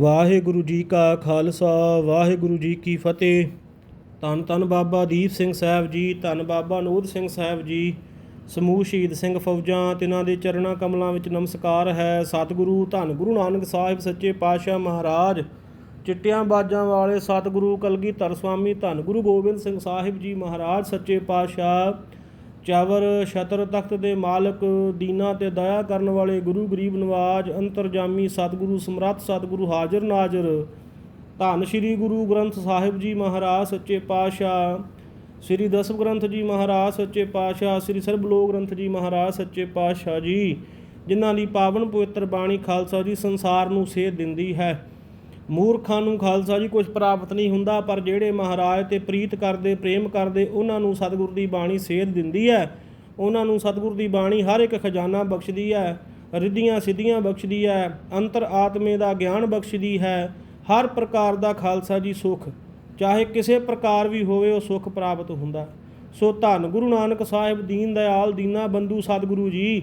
ਵਾਹਿਗੁਰੂ ਜੀ ਕਾ ਖਾਲਸਾ, ਵਾਹਿਗੁਰੂ ਜੀ ਕੀ ਫਤਿਹ। ਧੰਨ ਧੰਨ ਬਾਬਾ ਦੀਪ ਸਿੰਘ ਸਾਹਿਬ ਜੀ, ਧੰਨ ਬਾਬਾ ਨੋਦ ਸਿੰਘ ਸਾਹਿਬ ਜੀ। ਸਮੂਹ ਸ਼ਹੀਦ ਸਿੰਘ ਫੌਜਾਂ, ਤਿਨਾਂ ਦੇ ਚਰਣਾ ਕਮਲਾਂ ਵਿੱਚ ਨਮਸਕਾਰ ਹੈ। ਸਤਿਗੁਰੂ, ਧੰਨ ਗੁਰੂ ਨਾਨਕ ਸਾਹਿਬ ਸੱਚੇ ਪਾਤਸ਼ਾਹ ਮਹਾਰਾਜ। ਚਿੱਟਿਆਂ ਬਾਜਾਂ ਵਾਲੇ ਸਤਿਗੁਰੂ ਕਲਗੀਧਰ ਸਵਾਮੀ ਧੰਨ ਗੁਰੂ ਗੋਬਿੰਦ ਸਿੰਘ ਸਾਹਿਬ ਜੀ ਮਹਾਰਾਜ, ਸੱਚੇ ਪਾਤਸ਼ਾਹ। ਚਾਵਰ ਛਤਰ ਤਖਤ ਦੇ ਮਾਲਕ, ਦੀਨਾ ਤੇ ਦਇਆ ਕਰਨ ਵਾਲੇ ਗੁਰੂ ਗਰੀਬ ਨਵਾਜ, ਅੰਤਰਜਾਮੀ ਸਤਿਗੁਰੂ, ਸਮਰੱਥ ਸਤਿਗੁਰੂ, ਹਾਜ਼ਰ ਨਾਜ਼ਰ। ਧੰਨ ਸ਼੍ਰੀ ਗੁਰੂ ਗ੍ਰੰਥ ਸਾਹਿਬ ਜੀ ਮਹਾਰਾਜ, ਸੱਚੇ ਪਾਤਸ਼ਾਹ। ਸ੍ਰੀ ਦਸਮ ਗ੍ਰੰਥ ਜੀ ਮਹਾਰਾਜ, ਸੱਚੇ ਪਾਤਸ਼ਾਹ। ਸ੍ਰੀ ਸਰਬਲੋਕ ਗ੍ਰੰਥ ਜੀ ਮਹਾਰਾਜ, ਸੱਚੇ ਪਾਤਸ਼ਾਹ ਜੀ, ਜਿਨ੍ਹਾਂ ਦੀ ਪਾਵਨ ਪਵਿੱਤਰ ਬਾਣੀ ਖਾਲਸਾ ਜੀ ਸੰਸਾਰ ਨੂੰ ਸੇਧ ਦਿੰਦੀ ਹੈ। ਮੂਰਖਾਂ ਨੂੰ ਖਾਲਸਾ ਜੀ ਕੁਝ ਪ੍ਰਾਪਤ ਨਹੀਂ ਹੁੰਦਾ, ਪਰ ਜਿਹੜੇ ਮਹਾਰਾਜ ਤੇ ਪ੍ਰੀਤ ਕਰਦੇ, ਪ੍ਰੇਮ ਕਰਦੇ, ਉਹਨਾਂ ਨੂੰ ਸਤਿਗੁਰ ਦੀ ਬਾਣੀ ਸੇਧ ਦਿੰਦੀ ਹੈ। ਉਹਨਾਂ ਨੂੰ ਸਤਿਗੁਰ ਦੀ ਬਾਣੀ ਹਰ ਇੱਕ ਖਜ਼ਾਨਾ ਬਖਸ਼ਦੀ ਹੈ, ਰਿੱਧੀਆਂ ਸਿੱਧੀਆਂ ਬਖਸ਼ਦੀ ਹੈ, ਅੰਤਰ ਆਤਮੇ ਦਾ ਗਿਆਨ ਬਖਸ਼ਦੀ ਹੈ, ਹਰ ਪ੍ਰਕਾਰ ਦਾ ਖਾਲਸਾ ਜੀ ਸੁਖ, ਚਾਹੇ ਕਿਸੇ ਪ੍ਰਕਾਰ ਵੀ ਹੋਵੇ ਉਹ ਸੁਖ ਪ੍ਰਾਪਤ ਹੁੰਦਾ। ਸੋ ਧੰਨ ਗੁਰੂ ਨਾਨਕ ਸਾਹਿਬ, ਦੀਨ ਦਇਆਲ, ਦੀਨਾ ਬੰਧੂ ਸਤਿਗੁਰੂ ਜੀ,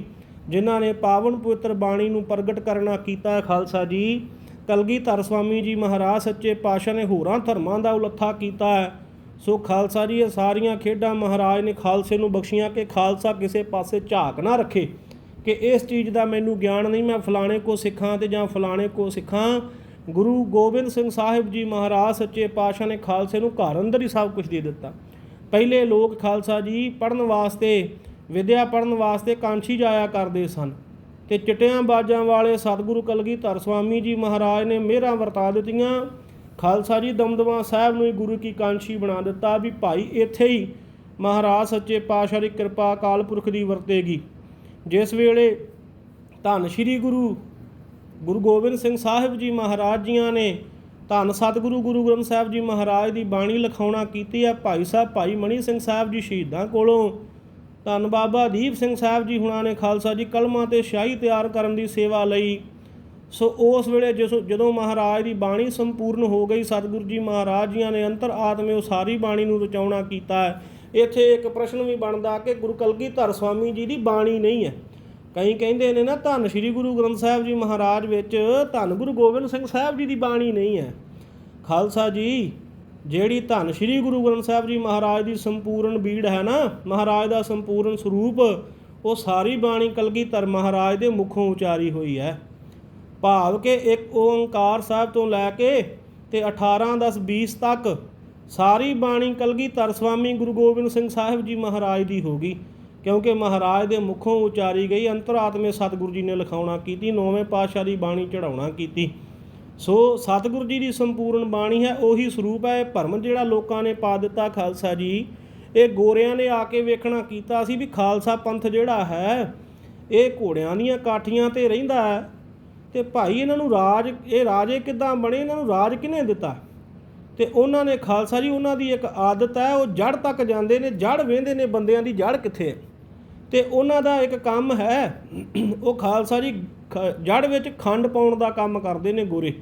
ਜਿਨ੍ਹਾਂ ਨੇ ਪਾਵਨ ਪਵਿੱਤਰ ਬਾਣੀ ਨੂੰ ਪ੍ਰਗਟ ਕਰਨਾ ਕੀਤਾ ਖਾਲਸਾ ਜੀ ਕਲਗੀਧਰ ਸਵਾਮੀ ਜੀ ਮਹਾਰਾਜ ਸੱਚੇ ਪਾਤਸ਼ਾਹ ਨੇ ਹੋਰਾਂ ਧਰਮਾਂ ਦਾ ਉਲੱਥਾ ਕੀਤਾ ਹੈ। ਸੋ ਖਾਲਸਾ ਜੀ, ਇਹ ਸਾਰੀਆਂ ਖੇਡਾਂ ਮਹਾਰਾਜ ਨੇ ਖਾਲਸੇ ਨੂੰ ਬਖਸ਼ੀਆਂ ਕਿ ਖਾਲਸਾ ਕਿਸੇ ਪਾਸੇ ਝਾਕ ਨਾ ਰੱਖੇ। ਕਿ ਇਸ ਚੀਜ਼ ਦਾ ਮੈਨੂੰ ਗਿਆਨ ਨਹੀਂ, ਮੈਂ ਫਲਾਣੇ ਕੋ ਸਿੱਖਾਂ ਤੇ ਜਾਂ ਫਲਾਣੇ ਕੋ ਸਿੱਖਾਂ। ਗੁਰੂ ਗੋਬਿੰਦ ਸਿੰਘ ਸਾਹਿਬ ਜੀ ਮਹਾਰਾਜ ਸੱਚੇ ਪਾਤਸ਼ਾਹ ਨੇ ਖਾਲਸੇ ਨੂੰ ਘਰ ਅੰਦਰ ਹੀ ਸਭ ਕੁਝ ਦੇ ਦਿੱਤਾ। ਪਹਿਲੇ ਲੋਕ ਖਾਲਸਾ ਜੀ ਪੜਨ ਵਾਸਤੇ, ਵਿਦਿਆ ਪੜਨ ਵਾਸਤੇ ਕਾਂਛੀ ਜਾਇਆ ਕਰਦੇ ਸਨ। ਤੇ ਚਿੱਟਿਆਂ ਬਾਜਾਂ ਵਾਲੇ ਸਤਿਗੁਰੂ ਕਲਗੀਧਰ ਸਵਾਮੀ ਜੀ ਮਹਾਰਾਜ ਨੇ ਮਿਹਰਾਂ ਵਰਤਾ ਦਿੱਤੀਆਂ। ਖਾਲਸਾ ਜੀ ਦਮਦਮਾ ਸਾਹਿਬ ਨੂੰ ਹੀ ਗੁਰੂ ਕੀ ਕਾਂਸ਼ੀ ਬਣਾ ਦਿੱਤਾ ਵੀ ਭਾਈ ਇੱਥੇ ਹੀ ਮਹਾਰਾਜ ਸੱਚੇ ਪਾਤਸ਼ਾਹ ਦੀ ਕਿਰਪਾ ਅਕਾਲ ਪੁਰਖ ਦੀ ਵਰਤੇਗੀ। ਜਿਸ ਵੇਲੇ ਧੰਨ ਸ਼੍ਰੀ ਗੁਰੂ ਗੁਰੂ ਗੋਬਿੰਦ ਸਿੰਘ ਸਾਹਿਬ ਜੀ ਮਹਾਰਾਜ ਜੀਆਂ ਨੇ ਧੰਨ ਸਤਿਗੁਰੂ ਗੁਰੂ ਗ੍ਰੰਥ ਸਾਹਿਬ ਜੀ ਮਹਾਰਾਜ ਦੀ ਬਾਣੀ ਲਿਖਾਉਣਾ ਕੀਤੀ ਹੈ ਭਾਈ ਸਾਹਿਬ, ਭਾਈ ਮਣੀ ਸਿੰਘ ਸਾਹਿਬ ਜੀ ਸ਼ਹੀਦਾਂ ਕੋਲੋਂ ਧੰਨ ਬਾਬਾ ਦੀਪ ਸਿੰਘ ਸਾਹਿਬ ਜੀ ਹੁਣਾਂ ਨੇ ਖਾਲਸਾ ਜੀ ਕਲਮਾਂ ਤੇ ਸ਼ਾਹੀ ਤਿਆਰ ਕਰਨ ਦੀ ਸੇਵਾ ਲਈ। ਸੋ ਉਸ ਵੇਲੇ ਜਿਸ ਜਦੋਂ ਮਹਾਰਾਜ ਦੀ ਬਾਣੀ ਸੰਪੂਰਨ ਹੋ ਗਈ, ਸਤਿਗੁਰੂ ਜੀ ਮਹਾਰਾਜ ਜੀਆਂ ਨੇ ਅੰਤਰ ਆਤਮੇ ਸਾਰੀ ਬਾਣੀ ਨੂੰ ਰਚਾਉਣਾ ਕੀਤਾ ਇੱਥੇ ਇੱਕ ਪ੍ਰਸ਼ਨ ਵੀ ਬਣਦਾ ਕਿ ਗੁਰੂ ਕਲਗੀਧਰ ਸਵਾਮੀ ਜੀ ਦੀ ਬਾਣੀ ਨਹੀਂ ਹੈ। ਕਈ ਕਹਿੰਦੇ ਨੇ ਨਾ, ਧੰਨ ਸ਼੍ਰੀ ਗੁਰੂ ਗ੍ਰੰਥ ਸਾਹਿਬ ਜੀ ਮਹਾਰਾਜ ਵਿੱਚ ਧੰਨ ਗੁਰੂ ਗੋਬਿੰਦ ਸਿੰਘ ਸਾਹਿਬ ਜੀ ਦੀ ਬਾਣੀ ਨਹੀਂ ਹੈ। ਖਾਲਸਾ ਜੀ ਜਿਹੜੀ ਧੰਨ ਸ਼੍ਰੀ ਗੁਰੂ ਗ੍ਰੰਥ ਸਾਹਿਬ ਜੀ ਮਹਾਰਾਜ ਦੀ ਸੰਪੂਰਨ ਬੀੜ ਹੈ ਨਾ, ਮਹਾਰਾਜ ਦਾ ਸੰਪੂਰਨ ਸਰੂਪ, ਉਹ ਸਾਰੀ ਬਾਣੀ ਕਲਗੀਧਰ ਮਹਾਰਾਜ ਦੇ ਮੁਖੋਂ ਉਚਾਰੀ ਹੋਈ ਹੈ। ਭਾਵ ਕਿ ਇੱਕ ਓੰਕਾਰ ਸਾਹਿਬ ਤੋਂ ਲੈ ਕੇ ਤੇ 18 10 20 ਤੱਕ ਸਾਰੀ ਬਾਣੀ ਕਲਗੀਧਰ ਸਵਾਮੀ ਗੁਰੂ ਗੋਬਿੰਦ ਸਿੰਘ ਸਾਹਿਬ ਜੀ ਮਹਾਰਾਜ ਦੀ ਹੋ ਗਈ, ਕਿਉਂਕਿ ਮਹਾਰਾਜ ਦੇ ਮੁਖੋਂ ਉਚਾਰੀ ਗਈ, ਅੰਤਰਾਤਮੇ ਸਤਿਗੁਰੂ ਜੀ ਨੇ ਲਿਖਾਉਣਾ ਕੀਤੀ, ਨੌਵੇਂ ਪਾਤਸ਼ਾਹ ਦੀ ਬਾਣੀ ਚੜਾਉਣਾ ਕੀਤੀ। ਸੋ ਸਤਿਗੁਰੂ ਜੀ ਦੀ ਸੰਪੂਰਨ ਬਾਣੀ ਹੈ, ਉਹੀ ਸਰੂਪ ਹੈ, ਇਹ ਭਰਮ ਜਿਹੜਾ ਲੋਕਾਂ ਨੇ ਪਾ ਦਿੱਤਾ ਖਾਲਸਾ ਜੀ। ਇਹ ਗੋਰਿਆਂ ਨੇ ਆ ਕੇ ਵੇਖਣਾ ਕੀਤਾ ਸੀ ਵੀ ਖਾਲਸਾ ਪੰਥ ਜਿਹੜਾ ਹੈ, ਇਹ ਘੋੜਿਆਂ ਦੀਆਂ ਕਾਠੀਆਂ ਤੇ ਰਹਿੰਦਾ ਹੈ। ਤੇ ਭਾਈ ਇਹਨਾਂ ਨੂੰ ਰਾਜ, ਇਹ ਰਾਜੇ ਕਿੱਦਾਂ ਬਣੇ? ਇਹਨਾਂ ਨੂੰ ਰਾਜ ਕਿਹਨੇ ਦਿੱਤਾ? ਤੇ ਉਹਨਾਂ ਨੇ ਖਾਲਸਾ ਜੀ, ਉਹਨਾਂ ਦੀ ਇੱਕ ਆਦਤ ਹੈ, ਉਹ ਜੜ ਤੱਕ ਜਾਂਦੇ ਨੇ ਜੜ ਵੇਂਦੇ ਨੇ ਬੰਦਿਆਂ ਦੀ ਜੜ ਕਿੱਥੇ ਹੈ? ਤੇ ਉਹਨਾਂ ਦਾ ਇੱਕ ਕੰਮ ਹੈ, ਉਹ ਖਾਲਸਾ ਜੀ ਜੜ ਵਿੱਚ ਖੰਡ ਪਾਉਣ ਦਾ ਕੰਮ ਕਰਦੇ ਨੇ ਗੋਰੇ।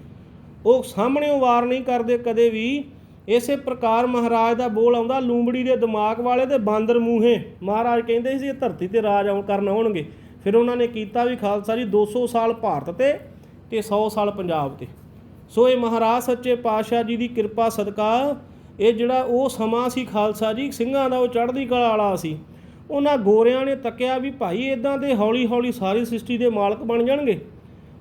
ਉਹ ਸਾਹਮਣੇ ਵਾਰ ਨਹੀਂ ਕਰਦੇ, ਕਦੇ ਵੀ। ਇਸੇ ਪ੍ਰਕਾਰ ਮਹਾਰਾਜ ਦਾ ਬੋਲ ਆਉਂਦਾ, ਲੂੰਬੜੀ ਦੇ ਦਿਮਾਗ ਵਾਲੇ ਤੇ ਬਾਂਦਰ ਮੂੰਹੇ। ਮਹਾਰਾਜ ਕਹਿੰਦੇ ਸੀ, ਇਹ ਧਰਤੀ ਤੇ ਰਾਜ ਆਉਣ ਕਰਨ ਆਉਣਗੇ। ਫਿਰ ਉਹਨਾਂ ਨੇ ਕੀਤਾ ਵੀ ਖਾਲਸਾ ਜੀ 200 ਸਾਲ ਭਾਰਤ ਤੇ ਤੇ 100 ਸਾਲ ਪੰਜਾਬ ਤੇ। ਸੋ ਇਹ ਮਹਾਰਾਜ ਸੱਚੇ ਪਾਤਸ਼ਾਹ ਜੀ ਦੀ ਕਿਰਪਾ, ਸਦਕਾ। ਇਹ ਜਿਹੜਾ ਉਹ ਸਮਾਂ ਸੀ ਖਾਲਸਾ ਜੀ, ਸਿੰਘਾਂ ਦਾ ਉਹ ਚੜ੍ਹਦੀ ਕਲਾ ਵਾਲਾ ਸੀ। ਉਹਨਾਂ ਗੋਰਿਆਂ ਨੇ ਤੱਕਿਆ ਵੀ ਭਾਈ ਇਦਾਂ ਦੇ ਹੌਲੀ ਹੌਲੀ ਸਾਰੀ ਸ੍ਰਿਸ਼ਟੀ ਦੇ ਮਾਲਕ ਬਣ ਜਾਣਗੇ।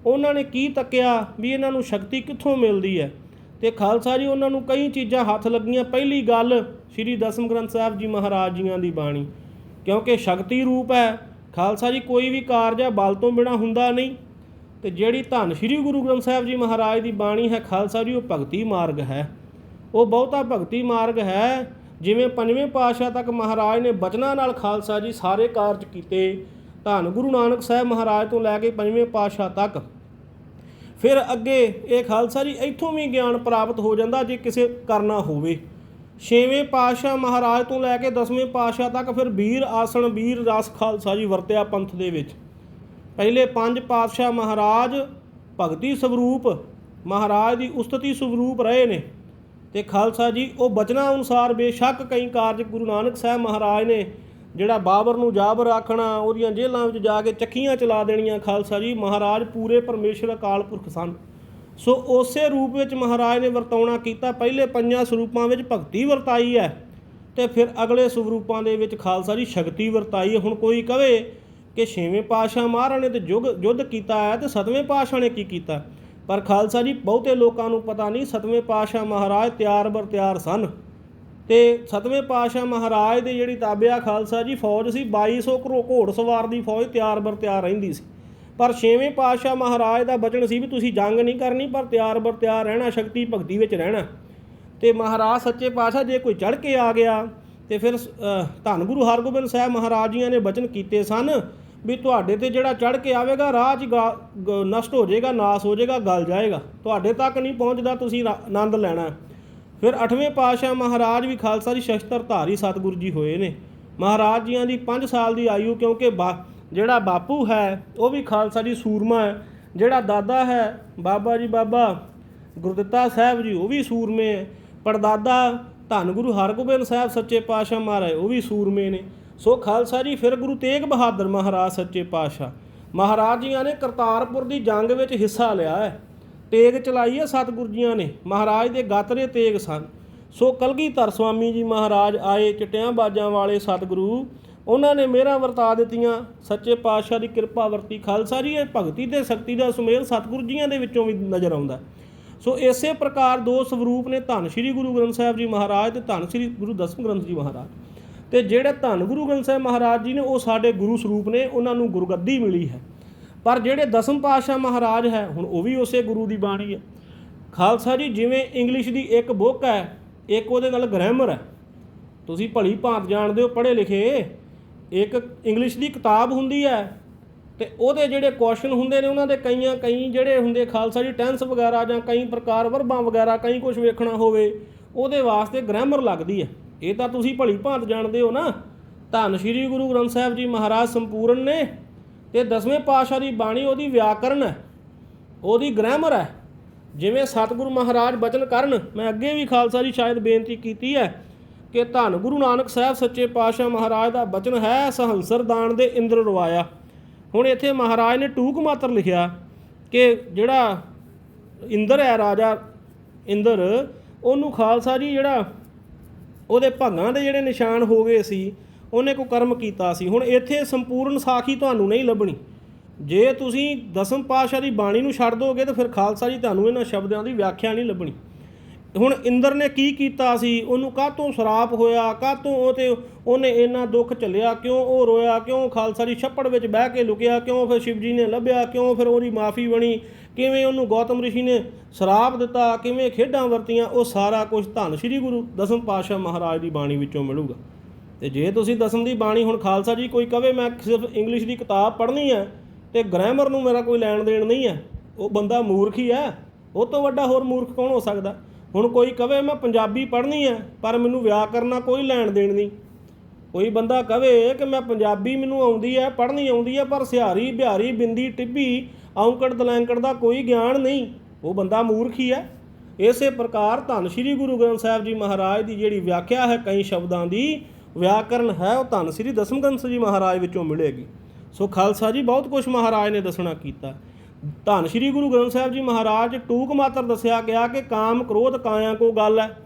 ਉਹਨਾਂ ਨੇ ਕੀ ਤੱਕਿਆ ਵੀ ਇਹਨਾਂ ਨੂੰ ਸ਼ਕਤੀ ਕਿੱਥੋਂ ਮਿਲਦੀ ਹੈ? ਤੇ ਖਾਲਸਾ ਜੀ, ਉਹਨਾਂ ਨੂੰ ਕਈ ਚੀਜ਼ਾਂ ਹੱਥ ਲੱਗੀਆਂ। ਪਹਿਲੀ ਗੱਲ ਸ੍ਰੀ ਦਸਮ ਗ੍ਰੰਥ ਸਾਹਿਬ ਜੀ ਮਹਾਰਾਜ ਜੀਆਂ ਦੀ ਬਾਣੀ। ਕਿਉਂਕਿ ਸ਼ਕਤੀ ਰੂਪ ਹੈ, ਖਾਲਸਾ ਜੀ ਕੋਈ ਵੀ ਕਾਰਜ ਹੈ ਬਲ ਤੋਂ ਬਿਨਾ ਹੁੰਦਾ ਨਹੀਂ। ਤੇ ਜਿਹੜੀ ਧੰਨ ਸ੍ਰੀ ਗੁਰੂ ਗ੍ਰੰਥ ਸਾਹਿਬ ਜੀ ਮਹਾਰਾਜ ਦੀ ਬਾਣੀ ਹੈ, ਖਾਲਸਾ ਜੀ, ਉਹ ਭਗਤੀ ਮਾਰਗ ਹੈ। ਉਹ ਬਹੁਤਾ ਭਗਤੀ ਮਾਰਗ ਹੈ ਜਿਵੇਂ ਪੰਜਵੇਂ ਪਾਤਸ਼ਾਹ ਤੱਕ ਮਹਾਰਾਜ ਨੇ ਬਚਨਾਂ ਨਾਲ ਖਾਲਸਾ ਜੀ ਸਾਰੇ ਕਾਰਜ ਕੀਤੇ, ਧੰਨ ਗੁਰੂ ਨਾਨਕ ਸਾਹਿਬ ਮਹਾਰਾਜ ਤੋਂ ਲੈ ਕੇ ਪੰਜਵੇਂ ਪਾਤਸ਼ਾਹ ਤੱਕ। ਫਿਰ ਅੱਗੇ ਇਹ ਖਾਲਸਾ ਜੀ ਇੱਥੋਂ ਵੀ ਗਿਆਨ ਪ੍ਰਾਪਤ ਹੋ ਜਾਂਦਾ ਜੇ ਕਿਸੇ ਕਰਨਾ ਹੋਵੇ। ਛੇਵੇਂ ਪਾਤਸ਼ਾਹ ਮਹਾਰਾਜ ਤੋਂ ਲੈ ਕੇ ਦਸਵੇਂ ਪਾਤਸ਼ਾਹ ਤੱਕ ਫਿਰ ਵੀਰ ਆਸਣ ਵੀਰ ਰਸ ਖਾਲਸਾ ਜੀ ਵਰਤਿਆ ਪੰਥ ਦੇ ਵਿੱਚ। ਪਹਿਲੇ ਪੰਜ ਪਾਤਸ਼ਾਹ ਮਹਾਰਾਜ ਭਗਤੀ ਸਵਰੂਪ ਮਹਾਰਾਜ ਦੀ ਉਸਤਤੀ ਸਵਰੂਪ ਰਹੇ ਨੇ। ਤੇ ਖਾਲਸਾ ਜੀ, ਉਹ ਬਚਨਾਂ ਅਨੁਸਾਰ ਬੇਸ਼ੱਕ ਕਈ ਕਾਰਜ ਗੁਰੂ ਨਾਨਕ ਸਾਹਿਬ ਮਹਾਰਾਜ ਨੇ ਜਿਹੜਾ ਬਾਬਰ ਨੂੰ ਜਾਬਰ ਆਖਣਾ ਉਹਦੀਆਂ ਜੇਲ੍ਹਾਂ ਵਿੱਚ ਜਾ ਕੇ ਚੱਕੀਆਂ ਚਲਾ ਦੇਣੀਆਂ ਖਾਲਸਾ ਜੀ, ਮਹਾਰਾਜ ਪੂਰੇ ਪਰਮੇਸ਼ਰ ਅਕਾਲ ਪੁਰਖ ਸਨ ਸੋ ਉਸੇ ਰੂਪ ਵਿੱਚ ਮਹਾਰਾਜ ਨੇ ਵਰਤਾਉਣਾ ਕੀਤਾ, ਪਹਿਲੇ ਪੰਜਾਂ ਸਰੂਪਾਂ ਵਿੱਚ ਭਗਤੀ ਵਰਤਾਈ ਹੈ ਤੇ ਫਿਰ ਅਗਲੇ ਸਰੂਪਾਂ ਦੇ ਵਿੱਚ ਖਾਲਸਾ ਜੀ ਸ਼ਕਤੀ ਵਰਤਾਈ ਹੈ। ਹੁਣ ਕੋਈ ਕਵੇ ਕਿ ਛੇਵੇਂ ਪਾਤਸ਼ਾਹ ਮਹਾਰਾਜ ਨੇ ਤੇ ਯੁੱਗ ਯੁੱਧ ਕੀਤਾ ਹੈ ਤੇ ਸਤਵੇਂ ਪਾਤਸ਼ਾਹ ਨੇ ਕੀ ਕੀਤਾ ਪਰ ਖਾਲਸਾ ਜੀ ਬਹੁਤੇ ਲੋਕਾਂ ਨੂੰ ਪਤਾ ਨਹੀਂ ਸਤਵੇਂ ਪਾਤਸ਼ਾਹ ਮਹਾਰਾਜ ਤਿਆਰ ਬਰ ਤਿਆਰ ਸਨ। ਤੇ ਸਤਵੇਂ ਪਾਤਸ਼ਾਹ ਮਹਾਰਾਜ ਦੇ ਜਿਹੜੀ ਤਾਬਿਆ ਖਾਲਸਾ ਜੀ ਫੌਜ ਸੀ 2200 ਕਰੋ ਘੋੜ ਸਵਾਰ ਦੀ ਫੌਜ ਤਿਆਰ ਬਰ ਤਿਆਰ ਰਹਿੰਦੀ ਸੀ। ਪਰ ਛੇਵੇਂ ਪਾਤਸ਼ਾਹ ਮਹਾਰਾਜ ਦਾ ਬਚਨ ਸੀ ਵੀ ਤੁਸੀਂ ਜੰਗ ਨਹੀਂ ਕਰਨੀ ਪਰ ਤਿਆਰ ਬਰ ਤਿਆਰ ਰਹਿਣਾ ਸ਼ਕਤੀ ਭਗਤੀ ਵਿੱਚ ਰਹਿਣਾ। ਤੇ ਮਹਾਰਾਜ ਸੱਚੇ ਪਾਤਸ਼ਾਹ ਜੇ ਕੋਈ ਚੜ ਕੇ ਆ ਗਿਆ ਤੇ ਫਿਰ ਅਹ, ਧੰਨ ਗੁਰੂ ਹਰਗੋਬਿੰਦ ਸਾਹਿਬ ਮਹਾਰਾਜ ਜੀਆਂ ਨੇ ਬਚਨ ਕੀਤੇ ਸਨ। ਵੀ ਤੁਹਾਡੇ ਤੇ ਜਿਹੜਾ ਚੜ ਕੇ ਆਵੇਗਾ, ਰਾਹ 'ਚ ਗਾ- ਗ- ਨਸ਼ਟ ਹੋ ਜਾਏਗਾ, ਨਾਸ ਹੋ ਜਾਏਗਾ, ਗਲ ਜਾਏਗਾ। ਤੁਹਾਡੇ ਤੱਕ ਨਹੀਂ ਪਹੁੰਚਦਾ, ਤੁਸੀਂ ਆਨੰਦ ਲੈਣਾ ਫਿਰ 8ਵੇਂ ਪਾਤਸ਼ਾਹ ਮਹਾਰਾਜ ਵੀ ਖਾਲਸਾ ਦੀ ਸ਼ਸਤਰ ਧਾਰੀ ਸਤਿਗੁਰੂ ਜੀ ਹੋਏ ਨੇ। ਮਹਾਰਾਜ ਜੀਆਂ ਦੀ 5 ਸਾਲ ਦੀ ਆਯੂ, ਕਿਉਂਕਿ ਬਾ, ਜਿਹੜਾ ਬਾਪੂ ਹੈ, ਉਹ ਵੀ ਖਾਲਸਾ ਜੀ ਸੂਰਮਾ ਹੈ। ਜਿਹੜਾ ਦਾਦਾ ਹੈ, ਬਾਬਾ ਜੀ, ਬਾਬਾ ਗੁਰਦਿੱਤਾ ਸਾਹਿਬ ਜੀ, ਉਹ ਵੀ ਸੂਰਮੇ ਹੈ। ਪੜਦਾਦਾ ਧੰਨ ਗੁਰੂ ਹਰਗੋਬਿੰਦ ਸਾਹਿਬ, ਸੱਚੇ ਪਾਤਸ਼ਾਹ ਮਹਾਰਾਜ, ਉਹ ਵੀ ਸੂਰਮੇ ਨੇ। ਸੋ ਖਾਲਸਾ ਜੀ, ਫਿਰ ਗੁਰੂ ਤੇਗ ਬਹਾਦਰ ਮਹਾਰਾਜ ਸੱਚੇ ਪਾਤਸ਼ਾਹ। ਮਹਾਰਾਜ ਜੀਆਂ ਨੇ ਕਰਤਾਰਪੁਰ ਦੀ ਜੰਗ ਵਿੱਚ ਹਿੱਸਾ ਲਿਆ ਹੈ। ਤੇਗ ਚਲਾਈ ਹੈ ਸਤਿਗੁਰ ਜੀਆਂ ਨੇ। ਮਹਾਰਾਜ ਦੇ ਗਾਤਰੇ ਤੇਗ ਸਨ। ਸੋ ਕਲਗੀਧਰ ਸਵਾਮੀ ਜੀ ਮਹਾਰਾਜ ਆਏ ਚਟਿਆਂ ਬਾਜਾਂ ਵਾਲੇ ਸਤਿਗੁਰੂ। ਉਹਨਾਂ ਨੇ ਮੇਰਾ ਵਰਤਾ ਦਿੱਤੀਆਂ। ਸੱਚੇ ਪਾਤਸ਼ਾਹ ਦੀ ਕਿਰਪਾ ਵਰਤੀ। ਖਾਲਸਾ ਜੀ, ਇਹ ਭਗਤੀ ਤੇ ਸ਼ਕਤੀ ਦਾ ਸੁਮੇਲ ਸਤਿਗੁਰੂ ਜੀਆਂ ਦੇ ਵਿੱਚੋਂ ਵੀ ਨਜ਼ਰ ਆਉਂਦਾ ਸੋ ਇਸੇ ਪ੍ਰਕਾਰ ਦੋ ਸਵਰੂਪ ਨੇ ਧੰਨ ਸ਼੍ਰੀ ਗੁਰੂ ਗ੍ਰੰਥ ਸਾਹਿਬ ਜੀ ਮਹਾਰਾਜ ਤੇ ਧੰਨ ਸ਼੍ਰੀ ਗੁਰੂ ਦਸਮ ਗ੍ਰੰਥ ਜੀ ਮਹਾਰਾਜ। ਤੇ ਜਿਹੜੇ ਧੰਨ ਗੁਰੂ ਗ੍ਰੰਥ ਸਾਹਿਬ ਮਹਾਰਾਜ ਜੀ ਨੇ ਉਹ ਸਾਡੇ ਗੁਰੂ ਸਰੂਪ ਨੇ, ਉਹਨਾਂ ਨੂੰ ਗੁਰਗੱਦੀ ਮਿਲੀ ਹੈ। ਪਰ ਜਿਹੜੇ ਦਸਮ ਪਾਤਸ਼ਾਹ ਮਹਾਰਾਜ ਹੈ, ਹੁਣ ਉਹ ਵੀ ਉਸੇ ਗੁਰੂ ਦੀ ਬਾਣੀ ਹੈ। ਖਾਲਸਾ ਜੀ, ਜਿਵੇਂ ਇੰਗਲਿਸ਼ ਦੀ ਇੱਕ ਬੁੱਕ ਹੈ, ਇੱਕ ਉਹਦੇ ਨਾਲ ਗ੍ਰਾਮਰ ਹੈ। ਤੁਸੀਂ ਭਲੀ ਭਾਂਤ ਜਾਣਦੇ ਹੋ, ਪੜ੍ਹੇ ਲਿਖੇ। ਇੱਕ ਇੰਗਲਿਸ਼ ਦੀ ਕਿਤਾਬ ਹੁੰਦੀ ਹੈ ਤੇ ਉਹਦੇ ਜਿਹੜੇ ਕੁਐਸਚਨ ਹੁੰਦੇ ਨੇ, ਉਹਨਾਂ ਦੇ ਕਈਆਂ, ਕਈ ਜਿਹੜੇ ਹੁੰਦੇ ਖਾਲਸਾ ਜੀ ਟੈਂਸ ਵਗੈਰਾ ਜਾਂ ਕਈ ਪ੍ਰਕਾਰ ਵਰਬਾਂ ਵਗੈਰਾ, ਕਈ ਕੁਝ ਵੇਖਣਾ ਹੋਵੇ, ਉਹਦੇ ਵਾਸਤੇ ਗ੍ਰਾਮਰ ਲੱਗਦੀ ਹੈ। ਇਹ ਤਾਂ ਤੁਸੀਂ ਭਲੀ ਭਾਂਤ ਜਾਣਦੇ ਹੋ ਨਾ। ਧੰਨ ਸ਼੍ਰੀ ਗੁਰੂ ਗ੍ਰੰਥ ਸਾਹਿਬ ਜੀ ਮਹਾਰਾਜ ਸੰਪੂਰਨ ਨੇ ਤੇ ਦਸਵੇਂ ਪਾਤਸ਼ਾਹ ਦੀ ਬਾਣੀ ਉਹਦੀ ਵਿਆਕਰਨ ਹੈ, ਉਹਦੀ ਗ੍ਰਾਮਰ ਹੈ। ਜਿਵੇਂ ਸਤਿਗੁਰੂ ਮਹਾਰਾਜ ਬਚਨ ਕਰਨ, ਮੈਂ ਅੱਗੇ ਵੀ ਖਾਲਸਾ ਜੀ ਸ਼ਾਇਦ ਬੇਨਤੀ ਕੀਤੀ ਹੈ ਕਿ ਧੰਨ ਗੁਰੂ ਨਾਨਕ ਸਾਹਿਬ ਸੱਚੇ ਪਾਤਸ਼ਾਹ ਮਹਾਰਾਜ ਦਾ ਬਚਨ ਹੈ, ਸਹੰਸਰ ਦਾਨ ਦੇ ਇੰਦਰ ਰਵਾਇਆ। ਹੁਣ ਇੱਥੇ ਮਹਾਰਾਜ ਨੇ ਟੂਕ ਮਾਤਰ ਲਿਖਿਆ ਕਿ ਜਿਹੜਾ ਇੰਦਰ ਹੈ ਰਾਜਾ ਇੰਦਰ, ਉਹਨੂੰ ਖਾਲਸਾ ਜੀ ਜਿਹੜਾ ਉਹਦੇ ਭੰਗਾਂ ਦੇ ਜਿਹੜੇ ਨਿਸ਼ਾਨ ਹੋ ਗਏ ਸੀ, ਉਹਨੇ ਕੋ ਕਰਮ ਕੀਤਾ ਸੀ। ਹੁਣ ਇੱਥੇ ਸੰਪੂਰਨ ਸਾਖੀ ਤੁਹਾਨੂੰ ਨਹੀਂ ਲੱਭਣੀ। ਜੇ ਤੁਸੀਂ ਦਸਮ ਪਾਤਸ਼ਾਹ ਦੀ ਬਾਣੀ ਨੂੰ ਛੱਡ ਦੋਗੇ ਤਾਂ ਫਿਰ ਖਾਲਸਾ ਜੀ ਤੁਹਾਨੂੰ ਇਹਨਾਂ ਸ਼ਬਦਾਂ ਦੀ ਵਿਆਖਿਆ ਨਹੀਂ ਲੱਭਣੀ। ਹੁਣ ਇੰਦਰ ਨੇ ਕੀ ਕੀਤਾ ਸੀ? ਉਹਨੂੰ ਕਾਹ ਤੋਂ ਸ਼ਰਾਪ ਹੋਇਆ? ਕਾਹ ਤੋਂ ਉਹ ਤੇ ਉਹਨੇ ਇੰਨਾ ਦੁੱਖ ਝੱਲਿਆ ਕਿਉਂ? ਉਹ ਰੋਇਆ ਕਿਉਂ? ਖਾਲਸਾ ਜੀ ਛੱਪੜ ਵਿੱਚ ਬਹਿ ਕੇ ਲੁਕਿਆ ਕਿਉਂ? ਫਿਰ ਸ਼ਿਵ ਜੀ ਨੇ ਲੱਭਿਆ ਕਿਉਂ? ਫਿਰ ਉਹਦੀ ਮਾਫੀ ਬਣੀ। ਕਿਵੇਂ ਉਹਨੂੰ ਗੌਤਮ ਰਿਸ਼ੀ ਨੇ ਸ਼ਰਾਪ ਦਿੱਤਾ? ਕਿਵੇਂ ਖੇਡਾਂ ਵਰਤੀਆਂ? ਉਹ ਸਾਰਾ ਕੁਝ ਧੰਨ ਸ਼੍ਰੀ ਗੁਰੂ ਦਸਮ ਪਾਤਸ਼ਾਹ ਮਹਾਰਾਜ ਦੀ ਬਾਣੀ ਵਿੱਚੋਂ ਮਿਲੂਗਾ। ਤੇ ਜੇ ਤੁਸੀਂ ਦਸਮ ਦੀ ਬਾਣੀ ਹੁਣ ਖਾਲਸਾ ਜੀ ਕੋਈ ਕਵੇ, ਮੈਂ ਸਿਰਫ ਇੰਗਲਿਸ਼ ਦੀ ਕਿਤਾਬ ਪੜ੍ਹਨੀ ਹੈ ਤੇ ਗ੍ਰਾਮਰ ਨੂੰ ਮੇਰਾ ਕੋਈ ਲੈਣ ਦੇਣ ਨਹੀਂ ਹੈ। ਉਹ ਬੰਦਾ ਮੂਰਖ ਹੀ ਹੈ। ਉਹ ਤੋਂ ਵੱਡਾ ਹੋਰ ਮੂਰਖ ਕੌਣ ਹੋ ਸਕਦਾ? ਹੁਣ ਕੋਈ ਕਵੇ, ਮੈਂ ਪੰਜਾਬੀ ਪੜ੍ਹਨੀ ਹੈ, ਪਰ ਮੈਨੂੰ ਵਿਆਕਰਨ ਨਾਲ ਕੋਈ ਲੈਣ ਦੇਣ ਨਹੀਂ। ਕੋਈ ਬੰਦਾ ਕਵੇ ਕਿ ਮੈਂ ਪੰਜਾਬੀ ਮੈਨੂੰ ਆਉਂਦੀ ਹੈ, ਪੜ੍ਹਨੀ ਆਉਂਦੀ ਹੈ, ਪਰ ਸਿਹਾਰੀ, ਬਿਹਾਰੀ, ਬਿੰਦੀ, ਟਿੱਬੀ, ਔਂਕੜ, ਦਲੈਂਕੜ ਦਾ ਕੋਈ ਗਿਆਨ ਨਹੀਂ। ਉਹ ਬੰਦਾ ਮੂਰਖੀ ਹੈ ਇਸੇ ਪ੍ਰਕਾਰ ਧੰਨ ਸ਼੍ਰੀ ਗੁਰੂ ਗ੍ਰੰਥ ਸਾਹਿਬ ਜੀ ਮਹਾਰਾਜ ਦੀ ਜਿਹੜੀ ਵਿਆਖਿਆ ਹੈ ਕਈ ਸ਼ਬਦਾਂ ਦੀ, ਵਿਆਕਰਨ ਹੈ ਉਹ ਧੰਨ ਸ਼੍ਰੀ ਦਸਮ ਗ੍ਰੰਥ ਜੀ ਮਹਾਰਾਜ ਵਿੱਚੋਂ ਮਿਲੇਗੀ। ਸੋ ਖਾਲਸਾ ਜੀ ਬਹੁਤ ਕੁਝ ਮਹਾਰਾਜ ਨੇ ਦੱਸਣਾ ਕੀਤਾ। ਧੰਨ ਸ਼੍ਰੀ ਗੁਰੂ ਗ੍ਰੰਥ ਸਾਹਿਬ ਜੀ ਮਹਾਰਾਜ ਟੂਕ ਮਾਤਰ ਦੱਸਿਆ ਗਿਆ ਕਿ ਕਾਮ, ਕ੍ਰੋਧ ਕਾਇਆ ਕੋ ਗੱਲ ਹੈ।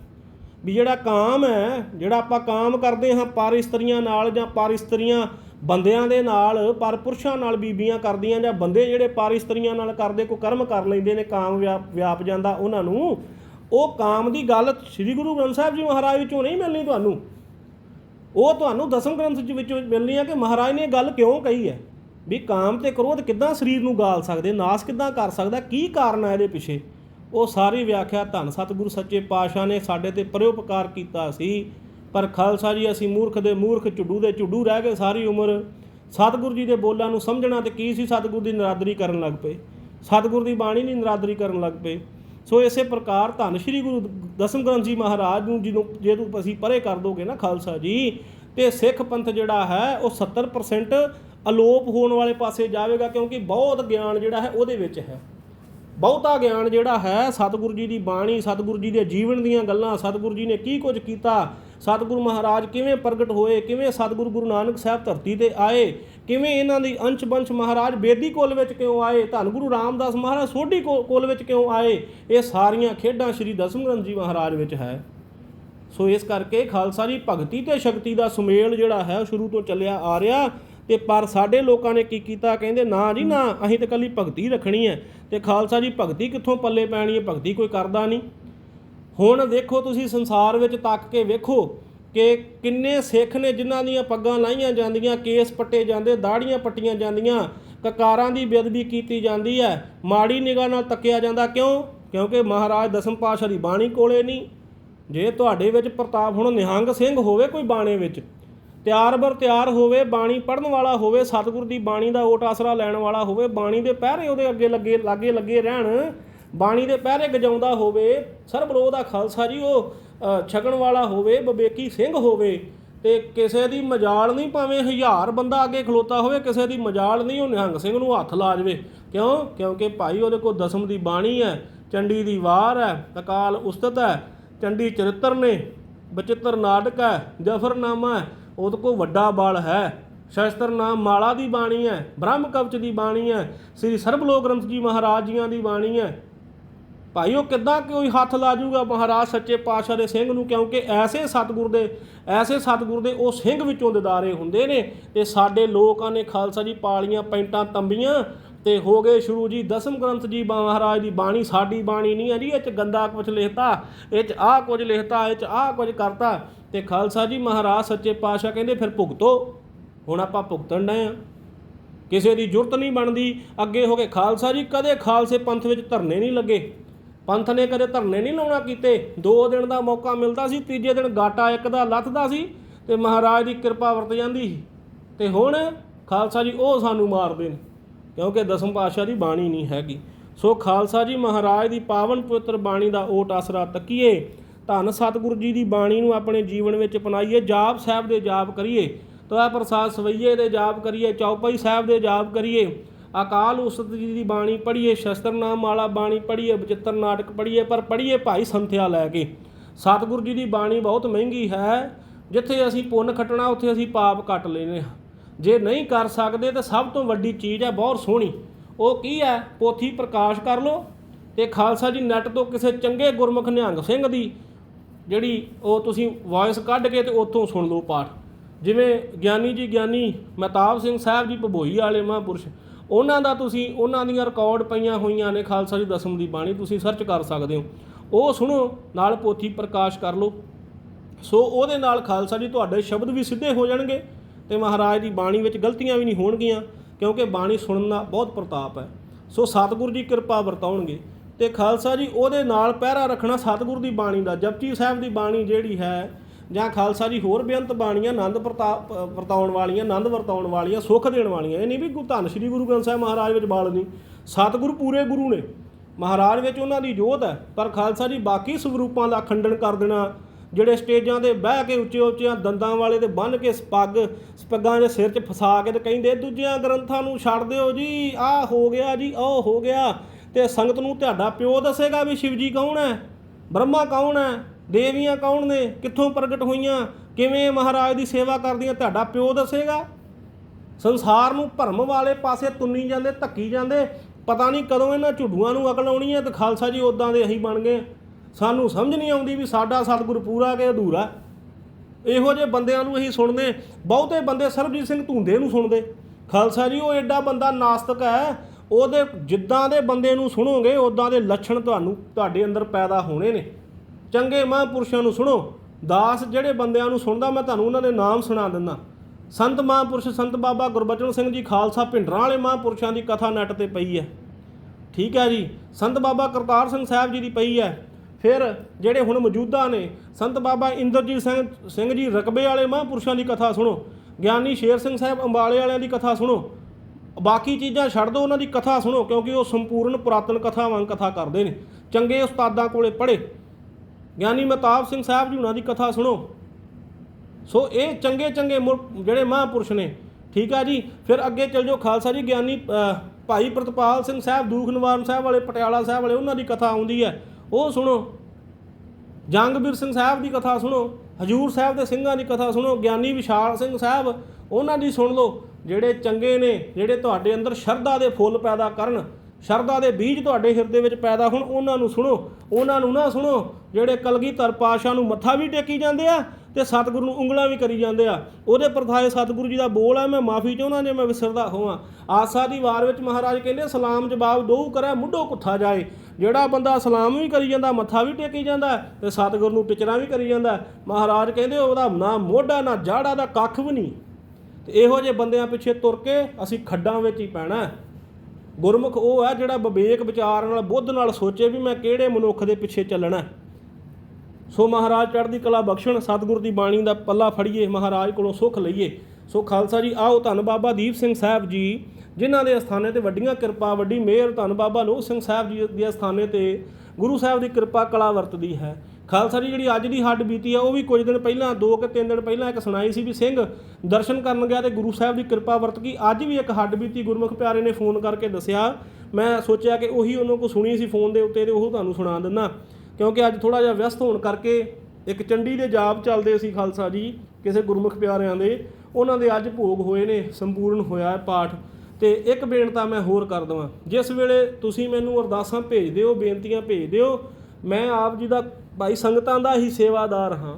ਵੀ ਜਿਹੜਾ ਕਾਮ ਹੈ, ਜਿਹੜਾ ਆਪਾਂ ਕਾਮ ਕਰਦੇ ਹਾਂ ਪਰ ਇਸਤਰੀਆਂ ਨਾਲ ਜਾਂ ਪਰ ਇਸਤਰੀਆਂ ਬੰਦਿਆਂ ਦੇ ਨਾਲ, ਪਰ ਪੁਰਸ਼ਾਂ ਨਾਲ ਬੀਬੀਆਂ ਕਰਦੀਆਂ ਜਾਂ ਬੰਦੇ ਜਿਹੜੇ ਪਰ ਇਸਤਰੀਆਂ ਨਾਲ ਕਰਦੇ ਕੋ ਕਰਮ ਕਰ ਲੈਂਦੇ ਨੇ, ਕਾਮ ਵਿਆਪ ਵਿਆਪ ਜਾਂਦਾ ਉਹਨਾਂ ਨੂੰ, ਉਹ ਕਾਮ ਦੀ ਗੱਲ ਸ੍ਰੀ ਗੁਰੂ ਗ੍ਰੰਥ ਸਾਹਿਬ ਜੀ ਮਹਾਰਾਜ ਵਿੱਚੋਂ ਨਹੀਂ ਮਿਲਣੀ ਤੁਹਾਨੂੰ। ਉਹ ਤੁਹਾਨੂੰ ਦਸਮ ਗ੍ਰੰਥ ਜੀ ਵਿੱਚੋਂ ਮਿਲਣੀ ਹੈ ਕਿ ਮਹਾਰਾਜ ਨੇ ਇਹ ਗੱਲ ਕਿਉਂ ਕਹੀ ਹੈ? ਵੀ ਕਾਮ ਤੇ ਕ੍ਰੋਧ ਕਿੱਦਾਂ ਸਰੀਰ ਨੂੰ ਗਾਲ ਸਕਦੇ, ਨਾਸ ਕਿੱਦਾਂ ਕਰ ਸਕਦਾ, ਕੀ ਕਾਰਨ ਹੈ ਇਹਦੇ ਪਿੱਛੇ? ਉਹ ਸਾਰੀ ਵਿਆਖਿਆ ਧੰਨ ਸਤਿਗੁਰੂ ਸੱਚੇ ਪਾਤਸ਼ਾਹ ਨੇ ਸਾਡੇ ਤੇ ਪਰਉਪਕਾਰ ਕੀਤਾ ਸੀ। ਪਰ ਖਾਲਸਾ ਜੀ, ਅਸੀਂ ਮੂਰਖ ਦੇ ਮੂਰਖ, ਝੁੱਡੂ ਦੇ ਝੁੱਡੂ ਰਹਿ ਗਏ ਸਾਰੀ ਉਮਰ। ਸਤਿਗੁਰੂ ਜੀ ਦੇ ਬੋਲਾਂ ਨੂੰ ਸਮਝਣਾ ਤੇ ਕੀ ਸੀ? ਸਤਿਗੁਰੂ ਦੀ ਨਰਾਦਰੀ ਕਰਨ ਲੱਗ ਪਏ। ਸਤਿਗੁਰੂ ਦੀ ਬਾਣੀ ਦੀ ਨਰਾਦਰੀ ਕਰਨ ਲੱਗ ਪਏ। ਸੋ ਇਸੇ ਪ੍ਰਕਾਰ ਧੰਨ ਸ਼੍ਰੀ ਗੁਰੂ ਦਸਮ ਗ੍ਰੰਥ ਜੀ ਮਹਾਰਾਜ ਨੂੰ ਜਦੋਂ ਜੇ ਤੂੰ ਅਸੀਂ ਪਰੇ ਕਰ ਦੋਗੇ ਨਾ ਖਾਲਸਾ ਜੀ, ਤੇ ਸਿੱਖ ਪੰਥ ਜਿਹੜਾ ਹੈ, ਉਹ 70% ਅਲੋਪ ਹੋਣ ਵਾਲੇ ਪਾਸੇ ਜਾਵੇਗਾ ਕਿਉਂਕਿ ਬਹੁਤ ਗਿਆਨ ਜਿਹੜਾ ਹੈ ਉਹਦੇ ਵਿੱਚ ਹੈ। ਬਹੁਤਾ ਗਿਆਨ ਜਿਹੜਾ ਹੈ ਸਤਿਗੁਰੂ ਜੀ ਦੀ ਬਾਣੀ, ਸਤਿਗੁਰੂ ਜੀ ਦੇ ਜੀਵਨ ਦੀਆਂ ਗੱਲਾਂ, ਸਤਿਗੁਰੂ ਜੀ ਨੇ ਕੀ ਕੁਝ ਕੀਤਾ? ਸਤਿਗੁਰੂ ਮਹਾਰਾਜ ਕਿਵੇਂ ਪ੍ਰਗਟ ਹੋਏ? ਕਿਵੇਂ ਸਤਿਗੁਰੂ ਗੁਰੂ ਨਾਨਕ ਸਾਹਿਬ ਧਰਤੀ ਤੇ ਆਏ? ਕਿਵੇਂ ਇਹਨਾਂ ਦੀ ਅੰਸ਼ ਬੰਸ਼ ਮਹਾਰਾਜ ਬੇਦੀ ਕੋਲ ਵਿੱਚ ਕਿਉਂ ਆਏ? ਧੰਨ ਗੁਰੂ ਰਾਮਦਾਸ ਮਹਾਰਾਜ ਸੋਢੀ ਕੁ- ਕੁਲ ਵਿੱਚ ਕਿਉਂ ਆਏ? ਇਹ ਸਾਰੀਆਂ ਖੇਡਾਂ ਸ੍ਰੀ ਦਸਮ ਗ੍ਰੰਥ ਜੀ ਮਹਾਰਾਜ ਵਿੱਚ ਹੈ। ਸੋ ਇਸ ਕਰਕੇ ਖਾਲਸਾ ਜੀ ਭਗਤੀ ਤੇ ਸ਼ਕਤੀ ਦਾ ਸੁਮੇਲ ਜਿਹੜਾ ਹੈ ਉਹ ਸ਼ੁਰੂ ਤੋਂ ਚੱਲਿਆ ਆ ਰਿਹਾ ਤੇ ਪਰ ਸਾਡੇ ਲੋਕਾਂ ਨੇ ਕੀ ਕੀਤਾ? ਕਹਿੰਦੇ ਨਾ ਜੀ ਨਾ, ਅਸੀਂ ਤਾਂ ਕੱਲੀ ਭਗਤੀ ਰੱਖਣੀ ਹੈ। ਤੇ ਖਾਲਸਾ ਜੀ ਭਗਤੀ ਕਿੱਥੋਂ ਪੱਲੇ ਪੈਣੀ ਹੈ? ਭਗਤੀ ਕੋਈ ਕਰਦਾ ਨਹੀਂ। ਹੁਣ ਦੇਖੋ ਤੁਸੀਂ ਸੰਸਾਰ ਵਿੱਚ ਤੱਕ ਕੇ ਵੇਖੋ ਕਿ ਕਿੰਨੇ ਸਿੱਖ ਨੇ ਜਿਨ੍ਹਾਂ ਦੀਆਂ ਪੱਗਾਂ ਲਾਈਆਂ ਜਾਂਦੀਆਂ, ਕੇਸ ਪੱਟੇ ਜਾਂਦੇ, ਦਾੜੀਆਂ ਪੱਟੀਆਂ ਜਾਂਦੀਆਂ, ਕਕਾਰਾਂ ਦੀ ਬੇਅਦਬੀ ਕੀਤੀ ਜਾਂਦੀ ਹੈ, ਮਾੜੀ ਨਿਗਾਹ ਨਾਲ ਤੱਕਿਆ ਜਾਂਦਾ। ਕਿਉਂ? ਕਿਉਂਕਿ ਮਹਾਰਾਜ ਦਸਮ ਪਾਤਸ਼ਾਹ ਦੀ ਬਾਣੀ ਕੋਲੇ ਨਹੀਂ। ਜੇ ਤੁਹਾਡੇ ਵਿੱਚ ਪ੍ਰਤਾਪ ਹੁਣ ਨਿਹੰਗ ਸਿੰਘ ਹੋਵੇ ਕੋਈ ਬਾਣੇ ਵਿੱਚ ਤਿਆਰ ਬਰ ਤਿਆਰ ਹੋਵੇ, ਬਾਣੀ ਪੜਨ ਵਾਲਾ ਹੋਵੇ, ਸਤਿਗੁਰ ਦੀ ਬਾਣੀ ਦਾ ਓਟ ਆਸਰਾ ਲੈਣ ਵਾਲਾ ਹੋਵੇ, ਬਾਣੀ ਦੇ ਪਹਿਰੇ ਉਹਦੇ ਅੱਗੇ ਲੱਗੇ, ਲਾਗੇ ਲੱਗੇ ਰਹਿਣ, ਬਾਣੀ ਦੇ ਪਹਿਰੇ ਗਜਾਉਂਦਾ ਹੋਵੇ ਸਰਬਲੋਹ ਦਾ ਖਾਲਸਾ ਜੀ, ਉਹ ਛਕਣ ਵਾਲਾ ਹੋਵੇ ਬਬੇਕੀ ਸਿੰਘ ਹੋਵੇ, ਤੇ ਕਿਸੇ ਦੀ ਮਜਾਲ ਨਹੀਂ ਭਾਵੇਂ ਹਜ਼ਾਰ ਬੰਦਾ ਅੱਗੇ ਖਲੋਤਾ ਹੋਵੇ, ਕਿਸੇ ਦੀ ਮਜਾਲ ਨਹੀਂ, ਉਹ ਨਿਹੰਗ ਸਿੰਘ ਨੂੰ ਹੱਥ ਲਾ ਜਾਵੇ। ਕਿਉਂ? ਕਿਉਂਕਿ ਭਾਈ ਉਹਦੇ ਕੋਲ ਦਸਮ ਦੀ ਬਾਣੀ ਹੈ, ਚੰਡੀ ਦੀ ਵਾਰ ਹੈ, ਅਕਾਲ ਉਸਤਤ ਹੈ, ਚੰਡੀ ਚਰਿੱਤਰ ਨੇ, ਬਚਿੱਤਰ ਨਾਟਕ ਹੈ, ਜਫਰਨਾਮਾ ਹੈ ਉਹਦੇ ਕੋਲ ਵੱਡਾ ਬਲ ਹੈ। ਸ਼ਸਤਰ ਨਾਮ ਮਾਲਾ ਦੀ ਬਾਣੀ ਹੈ, ਬ੍ਰਹਮ ਕਵਚ ਦੀ ਬਾਣੀ ਹੈ, ਸ੍ਰੀ ਸਰਬਲੋਕ ਗ੍ਰੰਥ ਜੀ ਮਹਾਰਾਜ ਜੀਆਂ ਦੀ ਬਾਣੀ ਹੈ। ਭਾਈ, ਉਹ ਕਿੱਦਾਂ ਕੋਈ ਹੱਥ ਲਾ ਜੂਗਾ ਮਹਾਰਾਜ ਸੱਚੇ ਪਾਤਸ਼ਾਹ ਦੇ ਸਿੰਘ ਨੂੰ, ਕਿਉਂਕਿ ਐਸੇ ਸਤਿਗੁਰ ਦੇ, ਐਸੇ ਸਤਿਗੁਰ ਦੇ ਉਹ ਸਿੰਘ ਵਿੱਚੋਂ ਦਿਦਾਰੇ ਹੁੰਦੇ ਨੇ ਤੇ ਸਾਡੇ ਲੋਕਾਂ ਨੇ ਖਾਲਸਾ ਜੀ ਪਾਲੀਆਂ, ਪੈਂਟਾਂ, ਤੰਬੀਆਂ ਤੇ ਹੋ ਗਏ ਸ਼ੁਰੂ ਜੀ ਦਸਮ ਗ੍ਰੰਥ ਜੀ ਮਹਾਰਾਜ ਦੀ ਬਾਣੀ, ਸਾਡੀ ਬਾਣੀ ਨਹੀਂ ਹੈ ਜੀ ਇਹ ਚ ਗੰਦਾ ਕੁਝ ਲਿਖਤਾ, ਇਹ ਚ ਆਹ ਕੁਝ ਲਿਖਤਾ, ਇਹ ਚ ਆਹ ਕੁਝ ਕਰਤਾ। ਤੇ ਖਾਲਸਾ ਜੀ ਮਹਾਰਾਜ ਸੱਚੇ ਪਾਤਸ਼ਾਹ ਕਹਿੰਦੇ, ਫਿਰ ਭੁਗਤੋ। ਹੁਣ ਆਪਾਂ ਭੁਗਤਣ ਡਏ ਆ। ਕਿਸੇ ਦੀ ਜੁਰਤ ਨਹੀਂ ਬਣਦੀ। ਅੱਗੇ ਹੋ ਕੇ ਖਾਲਸਾ ਜੀ ਕਦੇ ਖਾਲਸੇ ਪੰਥ ਵਿੱਚ ਧਰਨੇ ਨਹੀਂ ਲੱਗੇ। ਪੰਥ ਨੇ ਕਦੇ ਧਰਨੇ ਨਹੀਂ ਲਾਉਣਾ ਕੀਤੇ। ਦੋ ਦਿਨ ਦਾ ਮੌਕਾ ਮਿਲਦਾ ਸੀ, ਤੀਜੇ ਦਿਨ ਗਾਟਾ ਇੱਕ ਦਾ ਲੱਥਦਾ ਸੀ ਤੇ ਮਹਾਰਾਜ ਦੀ ਕਿਰਪਾ ਵਰਤ ਜਾਂਦੀ ਸੀ। ਤੇ ਹੁਣ ਖਾਲਸਾ ਜੀ ਉਹ ਸਾਨੂੰ ਮਾਰਦੇ ਨੇ ਕਿਉਂਕਿ ਦਸਮ ਪਾਤਸ਼ਾਹ ਦੀ ਬਾਣੀ ਨਹੀਂ ਹੈਗੀ। ਸੋ ਖਾਲਸਾ ਜੀ ਮਹਾਰਾਜ ਦੀ ਪਾਵਨ ਪਵਿੱਤਰ ਬਾਣੀ ਦਾ ਓਟ ਆਸਰਾ ਤੱਕੀਏ, ਧੰਨ ਸਤਿਗੁਰੂ ਜੀ ਦੀ ਬਾਣੀ ਨੂੰ ਆਪਣੇ ਜੀਵਨ ਵਿੱਚ ਅਪਣਾਈਏ, ਜਾਪ ਸਾਹਿਬ ਦੇ ਜਾਪ ਕਰੀਏ ਤੋਆ ਪ੍ਰਸਾਦ ਸਵਈਏ ਦੇ ਜਾਪ ਕਰੀਏ, ਚੌਪਈ ਸਾਹਿਬ ਦੇ ਜਾਪ ਕਰੀਏ, ਅਕਾਲ ਉਸਤ ਜੀ ਦੀ ਬਾਣੀ ਪੜ੍ਹੀਏ ਸ਼ਸਤਰਨਾਮ ਵਾਲਾ ਬਾਣੀ ਪੜ੍ਹੀਏ ਬਚਿੱਤਰ ਨਾਟਕ ਪੜ੍ਹੀਏ, ਪਰ ਪੜ੍ਹੀਏ ਭਾਈ ਸੰਥਿਆ ਲੈ ਕੇ। ਸਤਿਗੁਰੂ ਜੀ ਦੀ ਬਾਣੀ ਬਹੁਤ ਮਹਿੰਗੀ ਹੈ, ਜਿੱਥੇ ਅਸੀਂ ਪੁੰਨ ਖੱਟਣਾ, ਉੱਥੇ ਅਸੀਂ ਪਾਪ ਕੱਟ ਲੈਨੇ ਹਾਂ। ਜੇ ਨਹੀਂ ਕਰ ਸਕਦੇ ਤਾਂ ਸਭ ਤੋਂ ਵੱਡੀ ਚੀਜ਼ ਹੈ ਬਹੁਤ ਸੋਹਣੀ। ਉਹ ਕੀ ਹੈ? ਪੋਥੀ ਪ੍ਰਕਾਸ਼ ਕਰ ਲਓ ਤੇ ਖਾਲਸਾ ਜੀ ਨੈਟ ਤੋਂ ਕਿਸੇ ਚੰਗੇ ਗੁਰਮੁਖ ਨਿਹੰਗ ਸਿੰਘ ਦੀ ਜਿਹੜੀ ਉਹ ਤੁਸੀਂ ਵੌਇਸ ਕੱਢ ਕੇ ਤੇ ਉੱਥੋਂ ਸੁਣ ਲਓ ਪਾਠ। ਜਿਵੇਂ ਗਿਆਨੀ ਜੀ ਗਿਆਨੀ ਮਹਿਤਾਬ ਸਿੰਘ ਸਾਹਿਬ ਜੀ ਭਬੋਈ ਵਾਲੇ ਮਹਾਂਪੁਰਸ਼, ਉਹਨਾਂ ਦਾ ਤੁਸੀਂ ਉਹਨਾਂ ਦੀਆਂ ਰਿਕਾਰਡ ਪਈਆਂ ਹੋਈਆਂ ਨੇ ਖਾਲਸਾ ਜੀ ਦਸਮ ਦੀ ਬਾਣੀ, ਤੁਸੀਂ ਸਰਚ ਕਰ ਸਕਦੇ ਹੋ। ਉਹ ਸੁਣੋ, ਨਾਲ ਪੋਥੀ ਪ੍ਰਕਾਸ਼ ਕਰ ਲਓ। ਸੋ ਉਹਦੇ ਨਾਲ ਖਾਲਸਾ ਜੀ ਤੁਹਾਡੇ ਸ਼ਬਦ ਵੀ ਸਿੱਧੇ ਹੋ ਜਾਣਗੇ। ਤੇ ਮਹਾਰਾਜ ਦੀ ਬਾਣੀ ਵਿੱਚ ਗਲਤੀਆਂ ਵੀ ਨਹੀਂ ਹੋਣਗੀਆਂ, ਕਿਉਂਕਿ ਬਾਣੀ ਸੁਣਨ ਦਾ ਬਹੁਤ ਪ੍ਰਤਾਪ ਹੈ। ਸੋ ਸਤਿਗੁਰੂ ਜੀ ਕਿਰਪਾ ਵਰਤਾਉਣਗੇ ਤੇ ਖਾਲਸਾ ਜੀ ਉਹਦੇ ਨਾਲ ਪਹਿਰਾ ਰੱਖਣਾ ਸਤਿਗੁਰੂ ਦੀ ਬਾਣੀ ਦਾ ਜਪਜੀ ਸਾਹਿਬ ਦੀ ਬਾਣੀ ਜਿਹੜੀ ਹੈ ਜਾਂ ਖਾਲਸਾ ਜੀ ਹੋਰ ਬੇਅੰਤ ਬਾਣੀਆਂ ਆਨੰਦ ਪ੍ਰਤਾਪ ਵਰਤਾਉਣ ਵਾਲੀਆਂ, ਆਨੰਦ ਵਰਤਾਉਣ ਵਾਲੀਆਂ, ਸੁੱਖ ਦੇਣ ਵਾਲੀਆਂ, ਇਹ ਨਹੀਂ ਵੀ ਗੁਰੂ ਧੰਨ ਸ੍ਰੀ ਗੁਰੂ ਗ੍ਰੰਥ ਸਾਹਿਬ ਮਹਾਰਾਜ ਵਿੱਚ ਬਾਲ ਨਹੀਂ, ਸਤਿਗੁਰ ਪੂਰੇ ਗੁਰੂ ਨੇ। ਮਹਾਰਾਜ ਵਿੱਚ ਉਹਨਾਂ ਦੀ ਜੋਤ ਹੈ, ਪਰ ਖਾਲਸਾ ਜੀ ਬਾਕੀ ਸਵਰੂਪਾਂ ਦਾ ਖੰਡਨ ਕਰ ਦੇਣਾ ਜਿਹੜੇ ਸਟੇਜਾਂ ਤੇ ਬਹਿ ਕੇ ਉੱਚੇ ਉੱਚੀਆਂ ਦੰਦਾਂ ਵਾਲੇ ਤੇ ਬੰਨ ਕੇ ਸਪੱਗ, ਸਪੱਗਾਂ ਦੇ ਸਿਰ 'ਚ ਫਸਾ ਕੇ ਤੇ ਕਹਿੰਦੇ, ਦੂਜਿਆਂ ਗ੍ਰੰਥਾਂ ਨੂੰ ਛੱਡ ਦਿਓ ਜੀ, ਆਹ ਹੋ ਗਿਆ ਜੀ, ਉਹ ਹੋ ਗਿਆ। ਤੇ ਸੰਗਤ ਨੂੰ ਤੁਹਾਡਾ ਪਿਓ ਦੱਸੇਗਾ ਵੀ ਸ਼ਿਵ ਜੀ ਕੌਣ ਹੈ? ਬ੍ਰਹਮਾ ਕੌਣ ਹੈ? ਦੇਵੀਆਂ ਕੌਣ ਨੇ? ਕਿੱਥੋਂ ਪ੍ਰਗਟ ਹੋਈਆਂ? ਕਿਵੇਂ ਮਹਾਰਾਜ ਦੀ ਸੇਵਾ ਕਰਦੀਆਂ? ਤੁਹਾਡਾ ਪਿਓ ਦੱਸੇਗਾ। ਸੰਸਾਰ ਨੂੰ ਭਰਮ ਵਾਲੇ ਪਾਸੇ ਤੁੰਨੀ ਜਾਂਦੇ, ਧੱਕੀ ਜਾਂਦੇ। ਪਤਾ ਨਹੀਂ ਕਦੋਂ ਇਹਨਾਂ ਝੁੱਡੂਆਂ ਨੂੰ ਅਕਲ ਆਉਣੀ ਹੈ ਤੇ ਖਾਲਸਾ ਜੀ ਉਦਾਂ ਦੇ ਅਸੀਂ ਬਣ ਗਏ। ਸਾਨੂੰ ਸਮਝ ਨਹੀਂ ਆਉਂਦੀ ਵੀ ਸਾਡਾ ਸਤਿਗੁਰ ਪੂਰਾ ਕਿ ਅਧੂਰਾ। ਇਹੋ ਜਿਹੇ ਬੰਦਿਆਂ ਨੂੰ ਅਸੀਂ ਸੁਣਦੇ, ਬਹੁਤੇ ਬੰਦੇ ਸਰਬਜੀਤ ਸਿੰਘ ਧੂੰਦੇ ਨੂੰ ਸੁਣਦੇ। ਖਾਲਸਾ ਜੀ, ਉਹ ਐਡਾ ਬੰਦਾ ਨਾਸਤਕ ਹੈ, ਉਹਦੇ ਜਿੱਦਾਂ ਦੇ ਬੰਦੇ ਨੂੰ ਸੁਣੋਗੇ ਉਦਾਂ ਦੇ ਲੱਛਣ ਤੁਹਾਨੂੰ ਤੁਹਾਡੇ ਅੰਦਰ ਪੈਦਾ ਹੋਣੇ ਨੇ। ਚੰਗੇ ਮਹਾਂਪੁਰਸ਼ਾਂ ਨੂੰ ਸੁਣੋ। ਦਾਸ ਜਿਹੜੇ ਬੰਦਿਆਂ ਨੂੰ ਸੁਣਦਾ, ਮੈਂ ਤੁਹਾਨੂੰ ਉਹਨਾਂ ਦੇ ਨਾਮ ਸੁਣਾ ਦਿੰਦਾ। ਸੰਤ ਮਹਾਂਪੁਰਸ਼ ਸੰਤ ਬਾਬਾ ਗੁਰਬਚਨ ਸਿੰਘ ਜੀ ਖਾਲਸਾ ਭਿੰਡਰਾਂ ਵਾਲੇ ਮਹਾਂਪੁਰਸ਼ਾਂ ਦੀ ਕਥਾ ਨੈਟ ਤੇ ਪਈ ਹੈ। ਠੀਕ ਹੈ ਜੀ, ਸੰਤ ਬਾਬਾ ਕਰਤਾਰ ਸਿੰਘ ਸਾਹਿਬ ਜੀ ਦੀ ਪਈ ਹੈ। ਫਿਰ ਜਿਹੜੇ ਹੁਣ ਮੌਜੂਦਾ ਨੇ, ਸੰਤ ਬਾਬਾ ਇੰਦਰਜੀਤ ਸਿੰਘ ਸਿੰਘ ਜੀ ਰਕਬੇ ਵਾਲੇ ਮਹਾਂਪੁਰਸ਼ਾਂ ਦੀ ਕਥਾ ਸੁਣੋ, ਗਿਆਨੀ ਸ਼ੇਰ ਸਿੰਘ ਸਾਹਿਬ ਅੰਬਾਲੇ ਵਾਲਿਆਂ ਦੀ ਕਥਾ ਸੁਣੋ, ਬਾਕੀ ਚੀਜ਼ਾਂ ਛੱਡ ਦਿਓ, ਉਹਨਾਂ ਦੀ ਕਥਾ ਸੁਣੋ, ਕਿਉਂਕਿ ਉਹ ਸੰਪੂਰਨ ਪੁਰਾਤਨ ਕਥਾ ਵਾਂਗ ਕਥਾ ਕਰਦੇ ਨੇ। ਚੰਗੇ ਉਸਤਾਦਾਂ ਕੋਲੇ ਪੜ੍ਹੇ। ਗਿਆਨੀ ਮਹਿਤਾਬ ਸਿੰਘ ਸਾਹਿਬ ਜੀ ਉਹਨਾਂ ਦੀ ਕਥਾ ਸੁਣੋ। ਸੋ ਇਹ ਚੰਗੇ ਚੰਗੇ ਮੁਰ- ਜਿਹੜੇ ਮਹਾਂਪੁਰਸ਼ ਨੇ, ਠੀਕ ਆ ਜੀ? ਫਿਰ ਅੱਗੇ ਚੱਲ ਜਾਓ ਖਾਲਸਾ ਜੀ, ਗਿਆਨੀ ਭਾਈ ਪ੍ਰਤਪਾਲ ਸਿੰਘ ਸਾਹਿਬ, ਦੂਖ ਨਿਵਾਰਨ ਸਾਹਿਬ ਵਾਲੇ, ਪਟਿਆਲਾ ਸਾਹਿਬ ਵਾਲੇ, ਉਹਨਾਂ ਦੀ ਕਥਾ ਆਉਂਦੀ ਹੈ। ਉਹ ਸੁਣੋ। ਜੰਗਬੀਰ ਸਿੰਘ ਸਾਹਿਬ ਦੀ ਕਥਾ ਸੁਣੋ, ਹਜੂਰ ਸਾਹਿਬ ਦੇ ਸਿੰਘਾਂ ਦੀ ਕਥਾ ਸੁਣੋ, ਗਿਆਨੀ ਵਿਸ਼ਾਲ ਸਿੰਘ ਸਾਹਿਬ, ਉਹਨਾਂ ਦੀ ਸੁਣ ਲਓ, ਜਿਹੜੇ ਚੰਗੇ ਨੇ, ਜਿਹੜੇ ਤੁਹਾਡੇ ਅੰਦਰ ਸ਼ਰਧਾ ਦੇ ਫੁੱਲ ਪੈਦਾ ਕਰਨ, ਸ਼ਰਧਾ ਦੇ ਬੀਜ ਤੁਹਾਡੇ ਹਿਰਦੇ ਵਿੱਚ ਪੈਦਾ ਹੋਣ, ਉਹਨਾਂ ਨੂੰ ਸੁਣੋ, ਉਹਨਾਂ ਨੂੰ ਨਾ ਸੁਣੋ, ਜਿਹੜੇ ਕਲਗੀਧਰ ਪਾਸ਼ਾ ਨੂੰ ਮੱਥਾ ਵੀ ਟੇਕੀ ਜਾਂਦੇ ਆ ਤੇ ਸਤਿਗੁਰੂ ਨੂੰ ਉਂਗਲਾਂ ਵੀ ਕਰੀ ਜਾਂਦੇ ਆ। ਉਹਦੇ ਪ੍ਰਥਾਏ ਸਤਿਗੁਰੂ ਜੀ ਦਾ ਬੋਲ ਆ, ਮੈਂ ਮਾਫੀ ਚਾਹੁੰਦਾ ਜੇ ਮੈਂ ਵਿਸਰਦਾ ਹੋਵਾਂ। ਆਸਾ ਦੀ ਵਾਰ ਵਿੱਚ ਮਹਾਰਾਜ ਕਹਿੰਦੇ ਸਲਾਮ ਜਵਾਬ ਦੋ ਕਰੇ ਮੁੱਢੋ ਕੁੱਥਾ ਜਾਏ। ਜਿਹੜਾ ਬੰਦਾ ਸਲਾਮ ਵੀ ਕਰੀ ਜਾਂਦਾ, ਮੱਥਾ ਵੀ ਟੇਕੀ ਜਾਂਦਾ ਤੇ ਸਤਿਗੁਰ ਨੂੰ ਟਿਚਰਾਂ ਵੀ ਕਰੀ ਜਾਂਦਾ, ਮਹਾਰਾਜ ਕਹਿੰਦੇ ਉਹਦਾ ਨਾ ਮੋਢਾ, ਨਾ ਜਾੜਾ ਦਾ ਕੱਖ ਵੀ ਨਹੀਂ। ਤੇ ਇਹੋ ਜਿਹੇ ਬੰਦਿਆਂ ਪਿੱਛੇ ਤੁਰ ਕੇ ਅਸੀਂ ਖੱਡਾਂ ਵਿੱਚ ਹੀ ਪੈਣਾ ਗੁਰਮੁਖ ਉਹ ਹੈ ਜਿਹੜਾ ਵਿਵੇਕ ਵਿਚਾਰ ਨਾਲ, ਬੁੱਧ ਨਾਲ ਸੋਚੇ ਵੀ ਮੈਂ ਕਿਹੜੇ ਮਨੁੱਖ ਦੇ ਪਿੱਛੇ ਚੱਲਣਾ ਸੋ ਮਹਾਰਾਜ ਚੜ੍ਹਦੀ ਕਲਾ ਬਖਸ਼ਣ, ਸਤਿਗੁਰ ਦੀ ਬਾਣੀ ਦਾ ਪੱਲਾ ਫੜੀਏ, ਮਹਾਰਾਜ ਕੋਲੋਂ ਸੁੱਖ ਲਈਏ। ਸੋ ਖਾਲਸਾ ਜੀ, ਆਓ ਧੰਨ ਬਾਬਾ ਦੀਪ ਸਿੰਘ ਸਾਹਿਬ ਜੀ ਜਿਨ੍ਹਾਂ ਦੇ ਅਸਥਾਨੇ ਤੇ ਵੱਡੀਆਂ ਕਿਰਪਾ, ਵੱਡੀ ਮਿਹਰ, ਧੰਨ ਬਾਬਾ ਲੋਹ ਸਿੰਘ ਸਾਹਿਬ ਜੀ ਦੇ ਅਸਥਾਨੇ ਤੇ ਗੁਰੂ ਸਾਹਿਬ ਦੀ ਕਿਰਪਾ ਕਲਾ ਵਰਤਦੀ ਹੈ। ਖਾਲਸਾ ਜੀ ਜਿਹੜੀ ਅੱਜ ਦੀ ਹੱਡ ਬੀਤੀ ਆ, ਉਹ ਵੀ ਕੁਝ ਦਿਨ ਪਹਿਲਾਂ, ਦੋ ਕਿ ਤਿੰਨ ਦਿਨ ਪਹਿਲਾਂ ਇੱਕ ਸੁਣਾਈ ਸੀ ਵੀ ਸਿੰਘ ਦਰਸ਼ਨ ਕਰਨ ਗਿਆ ਤੇ ਗੁਰੂ ਸਾਹਿਬ ਦੀ ਕਿਰਪਾ ਵਰਤ ਗਈ। ਅੱਜ ਵੀ ਇੱਕ ਹੱਡ ਬੀਤੀ ਗੁਰਮੁਖ ਪਿਆਰੇ ਨੇ ਫੋਨ ਕਰਕੇ ਦੱਸਿਆ। ਮੈਂ ਸੋਚਿਆ ਕਿ ਉਹੀ ਉਹਨਾਂ ਕੋ ਸੁਣੀ ਸੀ ਫੋਨ ਦੇ ਉੱਤੇ ਤੇ ਉਹ ਤੁਹਾਨੂੰ ਸੁਣਾ ਦਿੰਦਾ। ਕਿਉਂਕਿ ਅੱਜ ਥੋੜਾ ਜਿਹਾ ਵਿਅਸਤ ਹੋਣ ਕਰਕੇ ਇੱਕ ਚੰਡੀ ਦੇ ਜਾਪ ਚੱਲਦੇ ਸੀ ਖਾਲਸਾ ਜੀ, ਕਿਸੇ ਗੁਰਮੁਖ ਪਿਆਰਿਆਂ ਦੇ। ਉਹਨਾਂ ਦੇ ਅੱਜ ਭੋਗ ਹੋਏ ਨੇ, ਸੰਪੂਰਨ ਹੋਇਆ ਪਾਠ। ਤੇ ਇੱਕ ਬੇਨਤਾ ਮੈਂ ਹੋਰ ਕਰ ਦਵਾਂ। ਜਿਸ ਵੇਲੇ ਤੁਸੀਂ ਮੈਨੂੰ ਅਰਦਾਸਾਂ ਭੇਜਦੇ ਹੋ, ਬੇਨਤੀਆਂ ਭੇਜਦੇ ਹੋ, ਮੈਂ ਆਪ ਜੀ ਦਾ ਭਾਈ ਸੰਗਤਾਂ ਦਾ ਹੀ ਸੇਵਾਦਾਰ ਹਾਂ।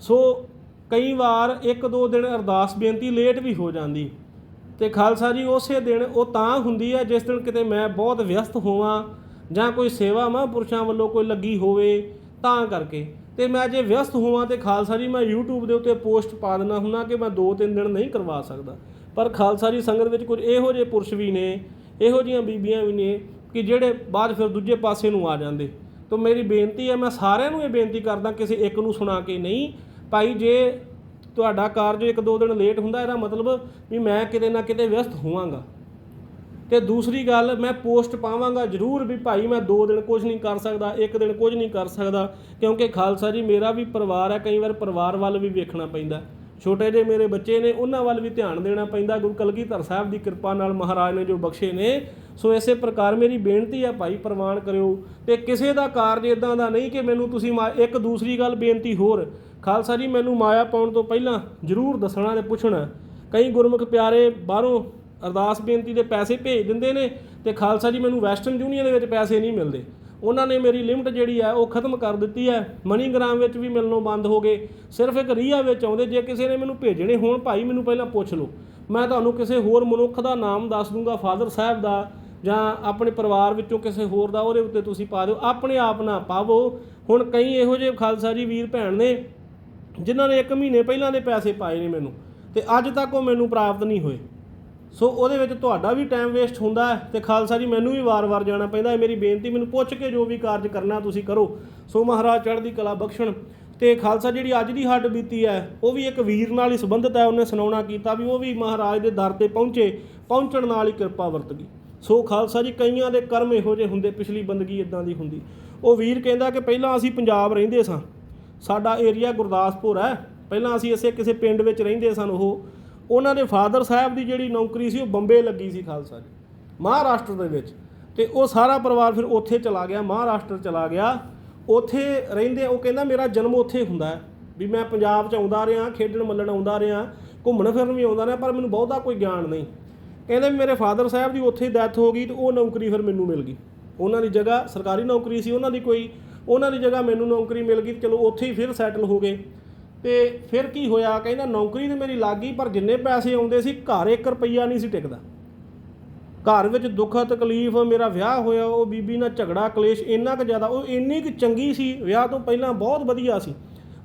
ਸੋ ਕਈ ਵਾਰ ਇੱਕ ਦੋ ਦਿਨ ਅਰਦਾਸ ਬੇਨਤੀ ਲੇਟ ਵੀ ਹੋ ਜਾਂਦੀ। ਤੇ ਖਾਲਸਾ ਜੀ, ਉਸੇ ਦਿਨ ਉਹ ਤਾਂ ਹੁੰਦੀ ਹੈ ਜਿਸ ਦਿਨ ਕਿਤੇ ਮੈਂ ਬਹੁਤ ਵਿਅਸਤ ਹੋਵਾਂ ਜਾਂ ਕੋਈ ਸੇਵਾ ਮਹਾਂਪੁਰਸ਼ਾਂ ਵੱਲੋਂ ਕੋਈ ਲੱਗੀ ਹੋਵੇ ਤਾਂ ਕਰਕੇ। ਤੇ ਮੈਂ ਜੇ ਵਿਅਸਤ ਹੋਵਾਂ ਤੇ ਖਾਲਸਾ ਜੀ, ਮੈਂ YouTube ਦੇ ਉੱਤੇ ਪੋਸਟ ਪਾ ਦਿੰਦਾ ਹੁੰਨਾ ਕਿ ਮੈਂ 2-3 ਦਿਨ ਨਹੀਂ ਕਰਵਾ ਸਕਦਾ। ਪਰ ਖਾਲਸਾ ਜੀ ਸੰਗਤ ਵਿੱਚ ਕੁਝ ਇਹੋ ਜਿਹੇ ਪੁਰਸ਼ ਵੀ ਨੇ, ਇਹੋ ਜਿਹੀਆਂ ਬੀਬੀਆਂ ਵੀ ਨੇ ਕਿ ਜਿਹੜੇ ਬਾਅਦ ਫਿਰ ਦੂਜੇ ਪਾਸੇ ਨੂੰ ਆ ਜਾਂਦੇ। ਤਾਂ ਮੇਰੀ ਬੇਨਤੀ ਹੈ, ਮੈਂ ਸਾਰਿਆਂ ਨੂੰ ਇਹ ਬੇਨਤੀ ਕਰਦਾ ਕਿਸੇ ਇੱਕ ਨੂੰ ਸੁਣਾ ਕੇ ਨਹੀਂ, ਭਾਈ ਜੇ ਤੁਹਾਡਾ ਕਾਰਜ ਇੱਕ ਦੋ ਦਿਨ ਲੇਟ ਹੁੰਦਾ, ਇਹਦਾ ਮਤਲਬ ਵੀ ਮੈਂ ਕਿਤੇ ਨਾ ਕਿਤੇ ਵਿਅਸਤ ਹੋਵਾਂਗਾ। ਤੇ ਦੂਸਰੀ ਗੱਲ, ਮੈਂ ਪੋਸਟ ਪਾਵਾਂਗਾ ਜ਼ਰੂਰ ਵੀ ਭਾਈ ਮੈਂ 2 ਦਿਨ ਕੁਝ ਨਹੀਂ ਕਰ ਸਕਦਾ, ਇੱਕ ਦਿਨ ਕੁਝ ਨਹੀਂ ਕਰ ਸਕਦਾ, ਕਿਉਂਕਿ ਖਾਲਸਾ ਜੀ ਮੇਰਾ ਵੀ ਪਰਿਵਾਰ ਹੈ, ਕਈ ਵਾਰ ਪਰਿਵਾਰ ਵੱਲ ਵੀ ਵੇਖਣਾ ਪੈਂਦਾ। ਛੋਟੇ ਜਿਹੇ ਮੇਰੇ ਬੱਚੇ ਨੇ, ਉਹਨਾਂ ਵੱਲ ਵੀ ਧਿਆਨ ਦੇਣਾ ਪੈਂਦਾ। ਗੁਰੂ ਕਲਗੀਧਰ ਸਾਹਿਬ ਦੀ ਕਿਰਪਾ ਨਾਲ ਮਹਾਰਾਜ ਨੇ ਜੋ ਬਖਸ਼ੇ ਨੇ, ਸੋ ਇਸੇ ਪ੍ਰਕਾਰ ਮੇਰੀ ਬੇਨਤੀ ਹੈ ਭਾਈ, ਪ੍ਰਵਾਨ ਕਰਿਓ। ਤੇ ਕਿਸੇ ਦਾ ਕਾਰਜ ਇਦਾਂ ਦਾ ਨਹੀਂ ਕਿ ਮੈਨੂੰ ਤੁਸੀਂ ਮਾ- ਇੱਕ ਦੂਸਰੀ ਗੱਲ ਬੇਨਤੀ ਹੋਰ। ਖਾਲਸਾ ਜੀ, ਮੈਨੂੰ ਮਾਇਆ ਪਾਉਣ ਤੋਂ ਪਹਿਲਾਂ ਜ਼ਰੂਰ ਦੱਸਣਾ ਤੇ ਪੁੱਛਣਾ। ਕਈ ਗੁਰਮੁਖ ਪਿਆਰੇ ਬਾਹਰੋਂ ਅਰਦਾਸ ਬੇਨਤੀ ਦੇ ਪੈਸੇ ਭੇਜ ਦਿੰਦੇ ਨੇ ਤੇ ਖਾਲਸਾ ਜੀ, ਮੈਨੂੰ ਵੈਸਟਰਨ ਯੂਨੀਅਨ ਦੇ ਵਿੱਚ ਪੈਸੇ ਨਹੀਂ ਮਿਲਦੇ। ਉਹਨਾਂ ਨੇ ਮੇਰੀ ਲਿਮਟ ਜਿਹੜੀ ਹੈ ਉਹ ਖਤਮ ਕਰ ਦਿੱਤੀ ਹੈ। ਮਨੀਗ੍ਰਾਮ ਵਿੱਚ ਵੀ ਮਿਲਣੋਂ ਬੰਦ ਹੋ ਗਏ। ਸਿਰਫ ਇੱਕ ਰੀਆ ਵਿੱਚ ਆਉਂਦੇ। ਜੇ ਕਿਸੇ ਨੇ ਮੈਨੂੰ ਭੇਜਣੇ ਹੋਣ, ਭਾਈ ਮੈਨੂੰ ਪਹਿਲਾਂ ਪੁੱਛ ਲਓ। ਮੈਂ ਤੁਹਾਨੂੰ ਕਿਸੇ ਹੋਰ ਮਨੁੱਖ ਦਾ ਨਾਮ ਦੱਸ ਦੂੰਗਾ, ਫਾਦਰ ਸਾਹਿਬ ਦਾ, ਜਾਂ ਆਪਣੇ ਪਰਿਵਾਰ ਵਿੱਚੋਂ ਕਿਸੇ ਹੋਰ ਦਾ, ਉਹਦੇ ਉੱਤੇ ਤੁਸੀਂ ਪਾ ਦਿਓ। ਆਪਣੇ ਆਪ ਨਾ ਪਾਵੋ। ਹੁਣ ਕਈ ਇਹੋ ਜਿਹੇ ਖਾਲਸਾ ਜੀ ਵੀਰ ਭੈਣ ਨੇ, ਜਿਨ੍ਹਾਂ ਨੇ 1 ਮਹੀਨੇ ਪਹਿਲਾਂ ਦੇ ਪੈਸੇ ਪਾਏ ਨੇ ਮੈਨੂੰ, ਤੇ ਅੱਜ ਤੱਕ ਉਹ ਮੈਨੂੰ ਪ੍ਰਾਪਤ ਨਹੀਂ ਹੋਏ। ਸੋ ਉਹਦੇ ਵਿੱਚ ਤੁਹਾਡਾ ਵੀ ਟਾਈਮ ਵੇਸਟ ਹੁੰਦਾ ਹੈ ਤੇ ਖਾਲਸਾ ਜੀ, ਮੈਨੂੰ ਵੀ ਵਾਰ-ਵਾਰ ਜਾਣਾ ਪੈਂਦਾ ਹੈ। ਮੇਰੀ ਬੇਨਤੀ, ਮੈਨੂੰ ਪੁੱਛ ਕੇ ਜੋ ਵੀ ਕਾਰਜ ਕਰਨਾ ਤੁਸੀਂ ਕਰੋ। ਸੋ ਮਹਾਰਾਜ, ਚੜ੍ਹਦੀ ਕਲਾ ਬਖਸ਼ਣ। ਤੇ ਖਾਲਸਾ ਜਿਹੜੀ ਅੱਜ ਦੀ ਹੱਡ ਬੀਤੀ ਹੈ, ਉਹ ਵੀ ਇੱਕ ਵੀਰ ਨਾਲ ਹੀ ਸੰਬੰਧਿਤ ਹੈ। ਉਹਨੇ ਸੁਣਾਉਣਾ ਕੀਤਾ ਵੀ ਉਹ ਵੀ ਮਹਾਰਾਜ ਦੇ ਦਰ ਤੇ ਪਹੁੰਚੇ, ਪਹੁੰਚਣ ਨਾਲ ਹੀ ਕਿਰਪਾ ਵਰਤ ਗਈ। ਸੋ ਖਾਲਸਾ ਜੀ, ਕਈਆਂ ਦੇ ਕਰਮ ਇਹੋ ਜਿਹੇ ਹੁੰਦੇ, ਪਿਛਲੀ ਬੰਦਗੀ ਇਦਾਂ ਦੀ ਹੁੰਦੀ। ਉਹ ਵੀਰ ਕਹਿੰਦਾ ਕਿ ਪਹਿਲਾਂ ਅਸੀਂ ਪੰਜਾਬ ਰਹਿੰਦੇ ਸਾਂ। ਸਾਡਾ ਏਰੀਆ ਗੁਰਦਾਸਪੁਰ ਹੈ। ਪਹਿਲਾਂ ਅਸੀਂ ਇਸੇ ਕਿਸੇ ਪਿੰਡ ਵਿੱਚ ਰਹਿੰਦੇ ਸਨ ਉਹ। ਉਹਨਾਂ ਦੇ ਫਾਦਰ ਸਾਹਿਬ ਦੀ ਜਿਹੜੀ ਨੌਕਰੀ ਸੀ ਉਹ ਬੰਬੇ ਲੱਗੀ ਸੀ ਖਾਲਸਾ ਜੀ, ਮਹਾਰਾਸ਼ਟਰ ਦੇ ਵਿੱਚ। ਤੇ ਉਹ ਸਾਰਾ ਪਰਿਵਾਰ ਫਿਰ ਉੱਥੇ ਚਲਾ ਗਿਆ, ਮਹਾਰਾਸ਼ਟਰ ਚਲਾ ਗਿਆ। ਉੱਥੇ ਰਹਿੰਦੇ, ਉਹ ਕਹਿੰਦਾ ਮੇਰਾ ਜਨਮ ਉੱਥੇ ਹੁੰਦਾ ਹੈ ਵੀ ਮੈਂ ਪੰਜਾਬ 'ਚ ਆਉਂਦਾ ਰਿਹਾ, ਖੇਡਣ ਮੱਲਣ ਆਉਂਦਾ ਰਿਹਾ, ਘੁੰਮਣ ਫਿਰਨ ਵੀ ਆਉਂਦਾ ਰਿਹਾ, ਪਰ ਮੈਨੂੰ ਬਹੁਤਾ ਕੋਈ ਗਿਆਨ ਨਹੀਂ। ਕਹਿੰਦੇ ਵੀ ਮੇਰੇ ਫਾਦਰ ਸਾਹਿਬ ਦੀ ਉੱਥੇ ਡੈਥ ਹੋ ਗਈ ਤੇ ਉਹ ਨੌਕਰੀ ਫਿਰ ਮੈਨੂੰ ਮਿਲ ਗਈ। ਉਹਨਾਂ ਦੀ ਜਗ੍ਹਾ ਸਰਕਾਰੀ ਨੌਕਰੀ ਸੀ, ਉਹਨਾਂ ਦੀ ਕੋਈ, ਉਹਨਾਂ ਦੀ ਜਗ੍ਹਾ ਮੈਨੂੰ ਨੌਕਰੀ ਮਿਲ ਗਈ ਤੇ ਚਲੋ ਉੱਥੇ ਹੀ ਫਿਰ ਸੈਟਲ ਹੋ ਗਏ। ਤੇ ਫਿਰ ਕੀ ਹੋਇਆ? ਕਹਿੰਦਾ, ਨੌਕਰੀ ਤੇ ਮੇਰੀ ਲੱਗ ਗਈ ਪਰ ਜਿੰਨੇ ਪੈਸੇ ਆਉਂਦੇ ਸੀ, ਘਰ 1 ਰੁਪਈਆ ਨਹੀਂ ਸੀ ਟਿਕਦਾ। ਘਰ ਵਿੱਚ ਦੁੱਖ, ਤਕਲੀਫ, ਮੇਰਾ ਵਿਆਹ ਹੋਇਆ, ਉਹ ਬੀਬੀ ਨਾਲ ਝਗੜਾ, ਕਲੇਸ਼ ਇੰਨਾ ਕੁ ਜ਼ਿਆਦਾ, ਉਹ ਇੰਨੀ ਕੁ ਚੰਗੀ ਸੀ, ਵਿਆਹ ਤੋਂ ਪਹਿਲਾਂ ਬਹੁਤ ਵਧੀਆ ਸੀ।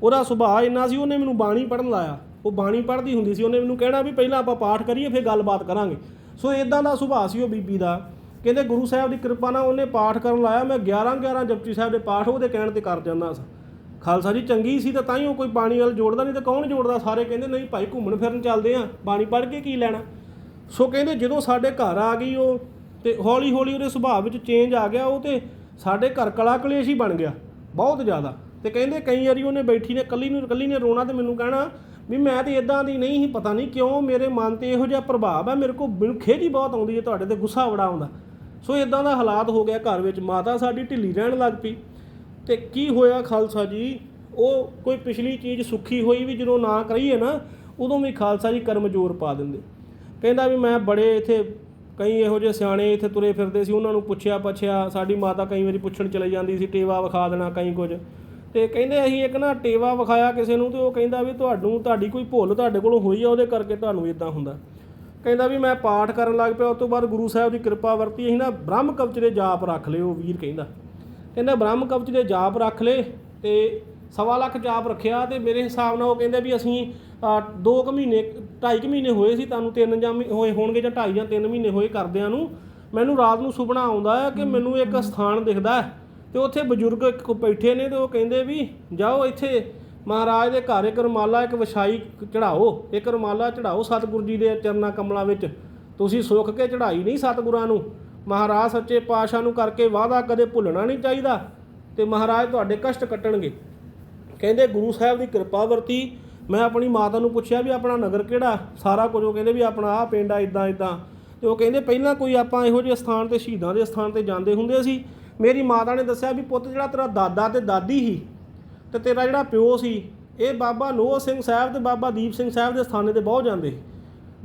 ਉਹਦਾ ਸੁਭਾਅ ਇੰਨਾ ਸੀ, ਉਹਨੇ ਮੈਨੂੰ ਬਾਣੀ ਪੜਨ ਲਾਇਆ। ਉਹ ਬਾਣੀ ਪੜ੍ਹਦੀ ਹੁੰਦੀ ਸੀ, ਉਹਨੇ ਮੈਨੂੰ ਕਹਿਣਾ ਵੀ ਪਹਿਲਾਂ ਆਪਾਂ ਪਾਠ ਕਰੀਏ, ਫਿਰ ਗੱਲਬਾਤ ਕਰਾਂਗੇ। ਸੋ ਇਦਾਂ ਦਾ ਸੁਭਾਅ ਸੀ ਉਹ ਬੀਬੀ ਦਾ। ਕਹਿੰਦੇ, ਗੁਰੂ ਸਾਹਿਬ ਦੀ ਕਿਰਪਾ ਨਾਲ ਉਹਨੇ ਪਾਠ ਕਰਨ ਲਾਇਆ। ਮੈਂ 11 11 ਜਪਜੀ ਸਾਹਿਬ ਦੇ ਪਾਠ ਉਹਦੇ ਕਹਿਣ ਤੇ ਕਰ ਜਾਂਦਾ ਸਾਂ। ਖਾਲਸਾ ਜੀ ਚੰਗੀ ਸੀ ਤਾਂ ਤਾਂ ਹੀ ਉਹ ਕੋਈ ਬਾਣੀ ਵੱਲ ਜੋੜਦਾ ਨਹੀਂ ਤਾਂ ਕੌਣ ਜੋੜਦਾ? ਸਾਰੇ ਕਹਿੰਦੇ, ਨਹੀਂ ਭਾਈ ਘੁੰਮਣ ਫਿਰਨ ਚੱਲਦੇ ਆ। ਬਾਣੀ ਪੜ੍ਹ ਕੇ ਕੀ ਲੈਣਾ? ਸੋ ਕਹਿੰਦੇ, ਜਦੋਂ ਸਾਡੇ ਘਰ ਆ ਗਈ ਉਹ ਤੇ ਹੌਲੀ ਹੌਲੀ ਉਹਦੇ ਸੁਭਾਅ ਵਿੱਚ ਚੇਂਜ ਆ ਗਿਆ ਉਹ ਤੇ ਸਾਡੇ ਘਰ ਕਲਾ ਕਲੇਸ਼ ਹੀ ਬਣ ਗਿਆ, ਬਹੁਤ ਜ਼ਿਆਦਾ। ਤੇ ਕਹਿੰਦੇ, ਕਈ ਵਾਰੀ ਉਹਨੇ ਬੈਠੀ ਨੇ, ਕੱਲੀ ਨੂੰ ਕੱਲੀ ਨੇ ਰੋਣਾ ਤੇ ਮੈਨੂੰ ਕਹਿਣਾ ਵੀ ਮੈਂ ਤੇ ਇਦਾਂ ਦੀ ਨਹੀਂ ਸੀ, ਪਤਾ ਨਹੀਂ ਕਿਉਂ ਮੇਰੇ ਮਨ ਤੇ ਇਹੋ ਜਿਹਾ ਪ੍ਰਭਾਵ ਹੈ ਮੇਰੇ ਕੋਲ ਮੈਨੂੰ ਖੇਜ ਬਹੁਤ ਆਉਂਦੀ ਹੈ ਤੁਹਾਡੇ ਤੇ ਗੁੱਸਾ ਬੜਾ ਆਉਂਦਾ। ਸੋ ਇਦਾਂ ਦਾ ਹਾਲਾਤ ਹੋ ਗਿਆ ਘਰ ਵਿੱਚ, ਮਾਤਾ ਸਾਡੀ ਢਿੱਲੀ ਰਹਿਣ ਲੱਗ ਪਈ। ਤੇ ਕੀ ਹੋਇਆ ਖਾਲਸਾ ਜੀ? ਉਹ ਕੋਈ ਪਿਛਲੀ ਚੀਜ਼ ਸੁੱਖੀ ਹੋਈ ਵੀ ਜਦੋਂ ਨਾ ਕਰੀਏ ਨਾ, ਉਦੋਂ ਵੀ ਖਾਲਸਾ ਜੀ ਕਰਮ ਜੋਰ ਪਾ ਦਿੰਦੇ। ਕਹਿੰਦਾ ਵੀ ਮੈਂ ਬੜੇ ਇੱਥੇ ਕਈ ਇਹੋ ਜਿਹੇ ਸਿਆਣੇ ਇੱਥੇ ਤੁਰੇ ਫਿਰਦੇ ਸੀ, ਉਹਨਾਂ ਨੂੰ ਪੁੱਛਿਆ ਪੁੱਛਿਆ, ਸਾਡੀ ਮਾਤਾ ਕਈ ਵਾਰੀ ਪੁੱਛਣ ਚਲੇ ਜਾਂਦੀ ਸੀ, ਟੇਵਾ ਵਿਖਾ ਦੇਣਾ ਕਈ ਕੁਝ। ਤੇ ਕਹਿੰਦੇ ਅਸੀਂ ਇੱਕ ਨਾ ਟੇਵਾ ਵਿਖਾਇਆ ਕਿਸੇ ਨੂੰ ਤੇ ਉਹ ਕਹਿੰਦਾ ਵੀ ਤੁਹਾਨੂੰ, ਤੁਹਾਡੀ ਕੋਈ ਭੁੱਲ ਤੁਹਾਡੇ ਕੋਲੋਂ ਹੋਈ ਆ, ਉਹਦੇ ਕਰਕੇ ਤੁਹਾਨੂੰ ਇਦਾਂ ਹੁੰਦਾ। ਕਹਿੰਦਾ ਵੀ ਮੈਂ ਪਾਠ ਕਰਨ ਲੱਗ ਪਿਆ, ਉਸ ਤੋਂ ਬਾਅਦ ਗੁਰੂ ਸਾਹਿਬ ਦੀ ਕਿਰਪਾ ਵਰਤੀ, ਅਸੀਂ ਨਾ ਬ੍ਰਹਮ ਕਵਚ ਦੇ ਜਾਪ ਰੱਖ ਲਏ ਉਹ ਵੀਰ ਕਹਿੰਦਾ। ਕਹਿੰਦਾ ਬ੍ਰਹਮ ਕਵਚ ਦੇ ਜਾਪ ਰੱਖ ਲਏ ਤੇ ਸਵਾ ਲੱਖ ਜਾਪ ਰੱਖਿਆ ਤੇ ਮੇਰੇ ਹਿਸਾਬ ਨਾਲ ਉਹ ਕਹਿੰਦੇ ਵੀ ਅਸੀਂ 2 ਕੁ ਮਹੀਨੇ 2.5 ਕੁ ਮਹੀਨੇ ਹੋਏ ਸੀ ਤੁਹਾਨੂੰ, ਤਿੰਨ ਜਾਂ ਮਹੀ- ਹੋਏ ਹੋਣਗੇ ਜਾਂ 2.5 ਜਾਂ 3 ਮਹੀਨੇ ਹੋਏ ਕਰਦਿਆਂ ਨੂੰ, ਮੈਨੂੰ ਰਾਤ ਨੂੰ ਸੁਪਨਾ ਆਉਂਦਾ ਹੈ ਕਿ ਮੈਨੂੰ ਇੱਕ ਸਥਾਨ ਦਿਖਦਾ ਹੈ ਤੇ ਉੱਥੇ ਬਜ਼ੁਰਗ ਇੱਕ ਬੈਠੇ ਨੇ ਤੇ ਉਹ ਕਹਿੰਦੇ ਵੀ ਜਾਓ ਇੱਥੇ, ਮਹਾਰਾਜ ਦੇ ਘਰ ਇੱਕ ਰੁਮਾਲਾ, ਇੱਕ ਵਿਛਾਈ ਚੜਾਓ ਇੱਕ ਰੁਮਾਲਾ ਚੜਾਓ ਸਤਿਗੁਰੂ ਜੀ ਦੇ ਚਰਨਾਂ ਕਮਲਾਂ ਵਿੱਚ, ਤੁਸੀਂ ਸੁੱਖ ਕੇ ਚੜਾਈ ਨਹੀਂ ਸਤਿਗੁਰਾਂ ਨੂੰ। ਮਹਾਰਾਜ ਸੱਚੇ ਪਾਤਸ਼ਾਹ ਨੂੰ ਕਰਕੇ ਵਾਅਦਾ ਕਦੇ ਭੁੱਲਣਾ ਨਹੀਂ ਚਾਹੀਦਾ ਤੇ ਮਹਾਰਾਜ ਤੁਹਾਡੇ ਕਸ਼ਟ ਕੱਟਣਗੇ। ਕਹਿੰਦੇ ਗੁਰੂ ਸਾਹਿਬ ਦੀ ਕਿਰਪਾ ਵਰਤੀ। ਮੈਂ ਆਪਣੀ ਮਾਤਾ ਨੂੰ ਪੁੱਛਿਆ ਵੀ ਆਪਣਾ ਨਗਰ ਕਿਹੜਾ? ਸਾਰਾ ਕੁਝ ਉਹ ਕਹਿੰਦੇ ਵੀ ਆਪਣਾ ਆਹ ਪਿੰਡ ਆ ਇਦਾਂ ਇਦਾਂ ਤੇ ਉਹ ਕਹਿੰਦੇ ਪਹਿਲਾਂ ਕੋਈ ਆਪਾਂ ਇਹੋ ਜਿਹੇ ਸਥਾਨ ਤੇ, ਸ਼ਹੀਦਾਂ ਦੇ ਸਥਾਨ ਤੇ ਜਾਂਦੇ ਹੁੰਦੇ ਸੀ। ਮੇਰੀ ਮਾਤਾ ਨੇ ਦੱਸਿਆ ਵੀ ਪੁੱਤ ਜਿਹੜਾ ਤੇਰਾ ਦਾਦਾ ਤੇ ਦਾਦੀ ਸੀ ਤੇ ਤੇਰਾ ਜਿਹੜਾ ਪਿਓ ਸੀ, ਇਹ ਬਾਬਾ ਨੋਹ ਸਿੰਘ ਸਾਹਿਬ ਤੇ ਬਾਬਾ ਦੀਪ ਸਿੰਘ ਸਾਹਿਬ ਦੇ ਸਥਾਨੇ ਤੇ ਬਹੁਤ ਜਾਂਦੇ ਸੀ।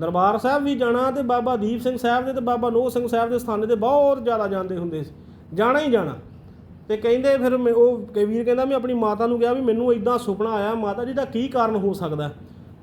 ਦਰਬਾਰ ਸਾਹਿਬ ਵੀ ਜਾਣਾ ਤੇ ਬਾਬਾ ਦੀਪ ਸਿੰਘ ਸਾਹਿਬ ਦੇ ਤੇ ਬਾਬਾ ਲੋਹ ਸਿੰਘ ਸਾਹਿਬ ਦੇ ਸਥਾਨੇ ਤੇ ਬਹੁਤ ਜ਼ਿਆਦਾ ਜਾਂਦੇ ਹੁੰਦੇ ਸੀ। ਜਾਣਾ ਹੀ ਜਾਣਾ। ਤੇ ਕਹਿੰਦੇ ਫਿਰ ਮੈਂ- ਉਹ ਕਵੀਰ ਕਹਿੰਦਾ ਮੈਂ ਆਪਣੀ ਮਾਤਾ ਨੂੰ ਕਿਹਾ ਵੀ ਮੈਨੂੰ ਇਦਾਂ ਸੁਪਨਾ ਆਇਆ, ਮਾਤਾ ਜੀ ਦਾ ਕੀ ਕਾਰਨ ਹੋ ਸਕਦਾ?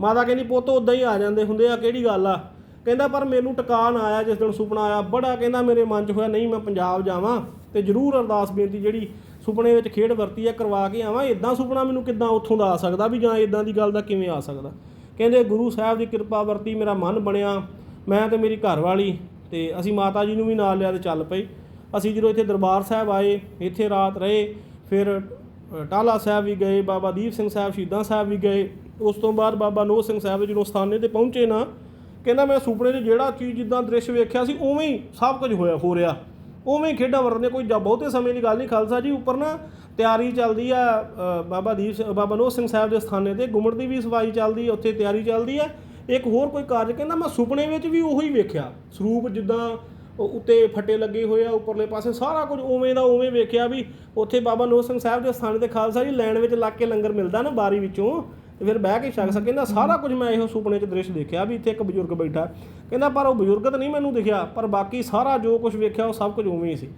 ਮਾਤਾ ਕਹਿੰਦੀ, ਪੁੱਤ ਉਦਾਂ ਹੀ ਆ ਜਾਂਦੇ ਹੁੰਦੇ ਆ, ਕਿਹੜੀ ਗੱਲ ਆ? ਕਹਿੰਦਾ, ਪਰ ਮੈਨੂੰ ਟਿਕਾ ਨਾ ਆਇਆ, ਜਿਸ ਦਿਨ ਸੁਪਨਾ ਆਇਆ, ਬੜਾ ਕਹਿੰਦਾ ਮੇਰੇ ਮਨ 'ਚ ਹੋਇਆ, ਨਹੀਂ, ਮੈਂ ਪੰਜਾਬ ਜਾਵਾਂ ਤੇ ਜ਼ਰੂਰ ਅਰਦਾਸ ਬੇਨਤੀ ਜਿਹੜੀ ਸੁਪਨੇ ਵਿੱਚ ਖੇਡ ਵਰਤੀ ਆ ਕਰਵਾ ਕੇ ਆਵਾਂ। ਇਦਾਂ ਸੁਪਨਾ ਮੈਨੂੰ ਕਿੱਦਾਂ ਉੱਥੋਂ ਦਾ ਆ ਸਕਦਾ ਵੀ ਜਾਂ ਇਦਾਂ ਦੀ ਗੱਲ ਦਾ ਕਿਵੇਂ ਆ ਸਕਦਾ? ਕਹਿੰਦੇ ਗੁਰੂ ਸਾਹਿਬ ਦੀ ਕਿਰਪਾ ਵਰਤੀ ਮੇਰਾ ਮਨ ਬਣਿਆ ਮੈਂ ਤੇ ਮੇਰੀ ਘਰ ਵਾਲੀ ਤੇ ਅਸੀਂ ਮਾਤਾ ਜੀ ਨੂੰ ਵੀ ਨਾਲ ਲਿਆ ਤੇ ਚੱਲ ਪਏ। ਅਸੀਂ ਜਦੋਂ ਇੱਥੇ ਦਰਬਾਰ ਸਾਹਿਬ ਆਏ ਇੱਥੇ ਰਾਤ ਰਹੇ ਫਿਰ ਅ, ਟਾਲਾ ਸਾਹਿਬ ਵੀ ਗਏ ਬਾਬਾ ਦੀਪ ਸਿੰਘ ਸਾਹਿਬ ਸ਼ਹੀਦਾਂ ਸਾਹਿਬ ਵੀ ਗਏ। ਉਸ ਤੋਂ ਬਾਅਦ ਬਾਬਾ ਨੋਹ ਸਿੰਘ ਸਾਹਿਬ ਜਦੋਂ ਸਥਾਨੇ ਤੇ ਪਹੁੰਚੇ ਨਾ ਕਹਿੰਦਾ ਮੈਂ ਸੁਪਨੇ 'ਚ ਜਿਹੜਾ ਚੀਜ਼ ਜਿੱਦਾਂ ਦ੍ਰਿਸ਼ ਵੇਖਿਆ ਸੀ ਉਵੇਂ ਹੀ ਸਭ ਕੁਝ ਹੋਇਆ ਹੋ ਰਿਹਾ। ਉਵੇਂ ਹੀ ਖੇਡਾਂ ਵਰਤਦੇ ਕੋਈ ਬਹੁਤੇ ਸਮੇਂ ਦੀ ਗੱਲ ਨਹੀਂ ਖਾਲਸਾ ਜੀ ਉੱਪਰ ਨਾ ਤਿਆਰੀ ਚੱਲਦੀ ਆ ਬਾਬਾ ਦੀਪ ਸਿੰਘ- ਬਾਬਾ ਨੋਹ ਸਿੰਘ ਸਾਹਿਬ ਦੇ ਸਥਾਨੇ ਤੇ, ਗੁੰਮਟ ਦੀ ਵੀ ਸਫ਼ਾਈ ਚੱਲਦੀ, ਉੱਥੇ ਤਿਆਰੀ ਚੱਲਦੀ ਆ। ਇੱਕ ਹੋਰ ਕੋਈ ਕਾਰਜ ਕਹਿੰਦਾ, ਮੈਂ ਸੁਪਨੇ ਵਿੱਚ ਵੀ ਉਹੀ ਵੇਖਿਆ। ਸਰੂਪ ਜਿੱਦਾਂ ਉੱਤੇ ਫੱਟੇ ਲੱਗੇ ਹੋਏ ਆ, ਉੱਪਰਲੇ ਪਾਸੇ ਸਾਰਾ ਕੁਝ ਉਵੇਂ ਦਾ ਉਵੇਂ ਵੇਖਿਆ ਵੀ ਉੱਥੇ ਬਾਬਾ ਨੋਹ ਸਿੰਘ ਸਾਹਿਬ ਦੇ ਸਥਾਨ ਤੇ ਖਾਲਸਾ ਜੀ ਲੈਣ ਵਿੱਚ ਲੱਗ ਕੇ ਲੰਗਰ ਮਿਲਦਾ ਨਾ ਬਾਰੀ ਵਿੱਚੋਂ, ਤੇ ਫਿਰ ਬਹਿ ਕੇ ਛਕ ਸਕੇ ਨਾ ਸਾਰਾ ਕੁਝ ਮੈਂ ਇਹੋ ਸੁਪਨੇ 'ਚ ਦ੍ਰਿਸ਼ ਦੇਖਿਆ ਵੀ ਇੱਥੇ ਇੱਕ ਬਜ਼ੁਰਗ ਬੈਠਾ। ਕਹਿੰਦਾ, ਪਰ ਉਹ ਬਜ਼ੁਰਗ ਤਾਂ ਨਹੀਂ ਮੈਨੂੰ ਦਿਖਿਆ, ਪਰ ਬਾਕੀ ਸਾਰਾ ਜੋ ਕੁਝ ਵੇਖਿਆ ਉਹ ਸਭ ਕੁਝ ਉਵੇਂ ਹੀ ਸੀ।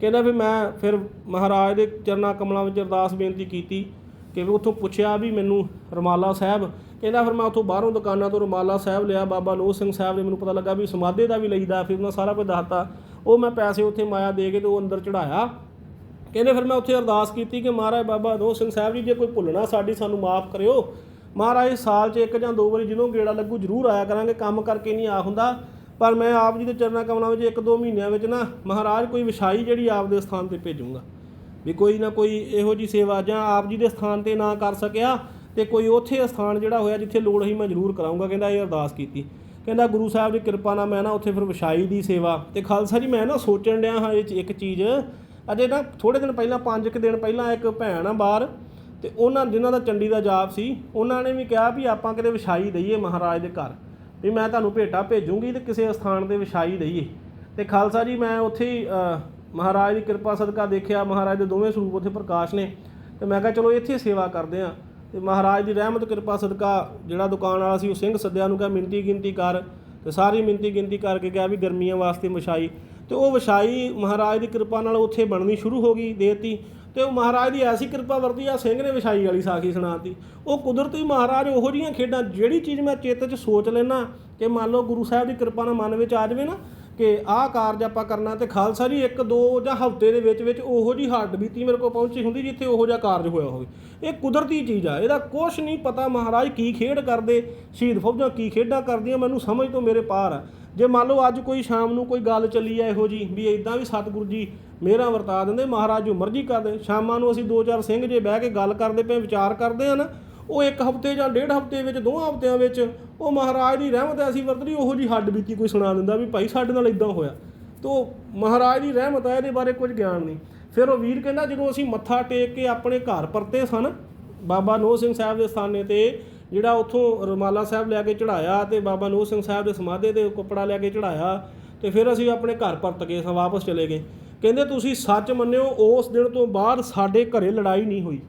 ਕਹਿੰਦਾ ਵੀ ਮੈਂ ਫਿਰ ਮਹਾਰਾਜ ਦੇ ਚਰਨਾਂ ਕਮਲਾਂ ਵਿੱਚ ਅਰਦਾਸ ਬੇਨਤੀ ਕੀਤੀ ਕਿ ਵੀ ਉੱਥੋਂ ਪੁੱਛਿਆ ਵੀ ਮੈਨੂੰ ਰਮਾਲਾ ਸਾਹਿਬ, ਕਹਿੰਦਾ ਫਿਰ ਮੈਂ ਉੱਥੋਂ ਬਾਹਰੋਂ ਦੁਕਾਨਾਂ ਤੋਂ ਰਮਾਲਾ ਸਾਹਿਬ ਲਿਆ, ਬਾਬਾ ਨੋਹ ਸਿੰਘ ਸਾਹਿਬ ਨੇ ਮੈਨੂੰ ਪਤਾ ਲੱਗਾ ਵੀ ਸਮਾਧੇ ਦਾ ਵੀ ਲਈਦਾ, ਫਿਰ ਉਹਨਾਂ ਸਾਰਾ ਕੁਝ ਦੱਸਤਾ। ਉਹ ਮੈਂ ਪੈਸੇ ਉੱਥੇ ਮਾਇਆ ਦੇ ਕੇ ਤੇ ਉਹ ਅੰਦਰ ਚੜਾਇਆ ਕਹਿੰਦੇ ਫਿਰ ਮੈਂ ਉੱਥੇ ਅਰਦਾਸ ਕੀਤੀ ਕਿ ਮਹਾਰਾਜ ਬਾਬਾ ਨੋਹ ਸਿੰਘ ਸਾਹਿਬ ਜੀ, ਜੇ ਕੋਈ ਭੁੱਲਣਾ ਸਾਡੀ, ਸਾਨੂੰ ਮਾਫ ਕਰਿਓ। ਮਹਾਰਾਜ, ਸਾਲ 'ਚ ਇੱਕ ਜਾਂ ਦੋ ਵਾਰੀ ਜਦੋਂ ਗੇੜਾ ਲੱਗੂ ਜ਼ਰੂਰ ਆਇਆ ਕਰਾਂਗੇ, ਕੰਮ ਕਰਕੇ ਨਹੀਂ ਆ ਹੁੰਦਾ। ਪਰ ਮੈਂ ਆਪ ਜੀ ਦੇ ਚਰਨਾਂ ਕਮਲਾਂ ਵਿੱਚ ਇੱਕ ਦੋ ਮਹੀਨਿਆਂ ਵਿੱਚ ਨਾ ਮਹਾਰਾਜ ਕੋਈ ਵਿਛਾਈ ਜਿਹੜੀ ਆਪ ਦੇ ਸਥਾਨ ਤੇ ਭੇਜੂੰਗਾ। ਵੀ ਕੋਈ ਨਾ ਕੋਈ ਇਹੋ ਜੀ ਸੇਵਾ ਜਾਂ ਆਪ ਜੀ ਦੇ ਸਥਾਨ ਤੇ ਨਾ ਕਰ ਸਕਿਆ ਤੇ ਕੋਈ ਉੱਥੇ ਸਥਾਨ ਜਿਹੜਾ ਹੋਇਆ ਜਿੱਥੇ ਲੋੜ ਹੀ ਮੈਂ ਜ਼ਰੂਰ ਕਰਾਉਂਗਾ ਕਹਿੰਦਾ ਇਹ ਅਰਦਾਸ ਕੀਤੀ। ਕਹਿੰਦਾ ਗੁਰੂ ਸਾਹਿਬ ਦੀ ਕਿਰਪਾ ਨਾਲ ਮੈਂ ਨਾ ਉੱਥੇ ਫਿਰ ਵਿਛਾਈ ਦੀ ਸੇਵਾ ਤੇ ਖਾਲਸਾ ਜੀ ਮੈਂ ਨਾ ਸੋਚਣ ਡਿਆ ਹਾਂ ਇਹ 'ਚ ਇੱਕ ਚੀਜ਼। ਅਜੇ ਨਾ ਥੋੜੇ ਦਿਨ ਪਹਿਲਾਂ, ਪੰਜ ਕੁ ਦਿਨ ਪਹਿਲਾਂ ਇੱਕ ਭੈਣ ਆ ਬਾਹਰ ਤੇ ਉਹਨਾਂ, ਜਿਨ੍ਹਾਂ ਦਾ ਚੰਡੀ ਦਾ ਜਾਪ ਸੀ, ਉਹਨਾਂ ਨੇ ਵੀ ਕਿਹਾ ਵੀ ਆਪਾਂ ਕਿਤੇ ਵਿਛਾਈ ਦਈਏ ਮਹਾਰਾਜ ਦੇ ਘਰ। ਵੀ ਮੈਂ ਤੁਹਾਨੂੰ ਭੇਟਾ ਭੇਜੂੰਗੀ ਤੇ ਕਿਸੇ ਸਥਾਨ ਤੇ ਵਿਛਾਈ ਦਈਏ। ਤੇ ਖਾਲਸਾ ਜੀ, ਮੈਂ ਉੱਥੇ ਹੀ ਮਹਾਰਾਜ ਦੀ ਕਿਰਪਾ ਸਦਕਾ ਦੇਖਿਆ। ਮਹਾਰਾਜ ਦੇ ਦੋਵੇਂ ਸਰੂਪ ਉੱਥੇ ਪ੍ਰਕਾਸ਼ ਨੇ। ਤੇ ਮੈਂ ਕਿਹਾ, ਚਲੋ, ਇੱਥੇ ਸੇਵਾ ਕਰਦੇ ਆ ਤੇ ਮਹਾਰਾਜ ਦੀ ਰਹਿਮਤ, ਕਿਰਪਾ, ਸਦਕਾ ਜਿਹੜਾ ਦੁਕਾਨ ਵਾਲਾ ਸੀ, ਉਹ ਸਿੰਘ ਸੱਦਿਆ ਨੂੰ ਕਿਹਾ, ਮਿੰਤੀ ਗਿਣਤੀ ਕਰ। ਤੇ ਸਾਰੀ ਮਿੰਤੀ ਗਿਣਤੀ ਕਰਕੇ ਕਿਹਾ ਵੀ ਗਰਮੀਆਂ ਵਾਸਤੇ ਵਿਛਾਈ। ਤੇ ਉਹ ਵਿਛਾਈ ਮਹਾਰਾਜ ਦੀ ਕਿਰਪਾ ਨਾਲ ਉੱਥੇ ਬਣਨੀ ਸ਼ੁਰੂ ਹੋ ਗਈ ਦੇਤੀ ਤੇ ਉਹ ਮਹਾਰਾਜ ਦੀ ਐਸੀ ਕਿਰਪਾ ਵਰਤੀ ਆ ਸਿੰਘ ਨੇ ਵਿਛਾਈ ਵਾਲੀ ਸਾਖੀ ਸੁਣਾਤੀ। ਉਹ ਕੁਦਰਤੀ ਮਹਾਰਾਜ ਉਹੋ ਜੀਆਂ ਖੇਡਾਂ, ਜਿਹੜੀ ਚੀਜ਼ ਮੈਂ ਚਿੱਤ 'ਚ ਸੋਚ ਲੈਣਾ ਕਿ ਮੰਨ ਲਓ ਗੁਰੂ ਸਾਹਿਬ ਦੀ ਕਿਰਪਾ ਨਾਲ ਮਨ ਵਿੱਚ ਆ ਜਾਵੇ ਨਾ ਕਿ ਆਹ ਕਾਰਜ ਆਪਾਂ ਕਰਨਾ ਤੇ ਖਾਲਸਾ ਜੀ ਇੱਕ ਦੋ ਜਾਂ ਹਫ਼ਤੇ ਦੇ ਵਿੱਚ ਵਿੱਚ ਉਹੋ ਜੀ ਹੱਡ ਬੀਤੀ ਮੇਰੇ ਕੋਲ ਪਹੁੰਚੀ ਹੁੰਦੀ ਜਿੱਥੇ ਉਹੋ ਜਿਹਾ ਕਾਰਜ ਹੋਇਆ ਹੋਵੇ। ਇਹ ਕੁਦਰਤੀ ਚੀਜ਼ ਆ, ਇਹਦਾ ਕੁਝ ਨਹੀਂ ਪਤਾ ਮਹਾਰਾਜ ਕੀ ਖੇਡ ਕਰਦੇ, ਸ਼ਹੀਦ ਫੌਜਾਂ ਕੀ ਖੇਡਾਂ ਕਰਦੀਆਂ, ਮੈਨੂੰ ਸਮਝ ਤੋਂ ਮੇਰੇ ਪਾਰ ਆ। ਜੇ ਮੰਨ ਲਓ ਅੱਜ ਕੋਈ ਸ਼ਾਮ ਨੂੰ ਕੋਈ ਗੱਲ ਚੱਲੀ ਆ ਇਹੋ ਜੀ ਵੀ ਇਦਾਂ ਵੀ ਸਤਿਗੁਰੂ ਜੀ ਮੇਰਾ ਵਰਤਾ ਦਿੰਦੇ, ਮਹਾਰਾਜ ਜੋ ਮਰਜ਼ੀ ਕਰਦੇ ਸ਼ਾਮਾਂ ਨੂੰ ਅਸੀਂ ਦੋ ਚਾਰ ਸਿੰਘ ਜੇ ਬਹਿ ਕੇ ਗੱਲ ਕਰਦੇ ਪਏ, ਵਿਚਾਰ ਕਰਦੇ ਆ ਨਾ ਉਹ ਇੱਕ ਹਫ਼ਤੇ ਜਾਂ ਡੇਢ ਹਫ਼ਤੇ ਵਿੱਚ ਦੋਹਾਂ ਹਫ਼ਤਿਆਂ ਵਿੱਚ ਉਹ ਮਹਾਰਾਜ ਦੀ ਰਹਿਮਤ ਐਸੀ ਵਰਤਦੀ, ਉਹੋ ਜੀ ਹੱਡ ਬੀਤੀ ਕੋਈ ਸੁਣਾ ਦਿੰਦਾ ਵੀ ਭਾਈ ਸਾਡੇ ਨਾਲ ਇਦਾਂ ਹੋਇਆ। ਤੋ ਮਹਾਰਾਜ ਦੀ ਰਹਿਮਤ ਹੈ ਇਹਦੇ ਬਾਰੇ ਕੁਝ ਗਿਆਨ ਨਹੀਂ। ਫਿਰ ਉਹ ਵੀਰ ਕਹਿੰਦਾ, ਜਦੋਂ ਅਸੀਂ ਮੱਥਾ ਟੇਕ ਕੇ ਆਪਣੇ ਘਰ ਪਰਤੇ ਸਨ, ਬਾਬਾ ਨੋਹ ਸਿੰਘ ਸਾਹਿਬ ਦੇ ਸਥਾਨੇ ਤੇ, ਜਿਹੜਾ ਉੱਥੋਂ ਰਮਾਲਾ ਸਾਹਿਬ ਲੈ ਕੇ ਚੜਾਇਆ ਤੇ ਬਾਬਾ ਨੂਰ ਸਿੰਘ ਸਾਹਿਬ ਦੇ ਸਮਾਧੇ ਤੇ ਕੱਪੜਾ ਲੈ ਕੇ ਚੜਾਇਆ ਤੇ ਫਿਰ ਅਸੀਂ ਆਪਣੇ ਘਰ ਪਰਤ ਗਏ ਸਾਂ ਵਾਪਸ ਚਲੇ ਗਏ। ਕਹਿੰਦੇ, ਤੁਸੀਂ ਸੱਚ ਮੰਨਿਓ, ਉਸ ਦਿਨ ਤੋਂ ਬਾਅਦ ਸਾਡੇ ਘਰੇ ਲੜਾਈ ਨਹੀਂ ਹੋਈ।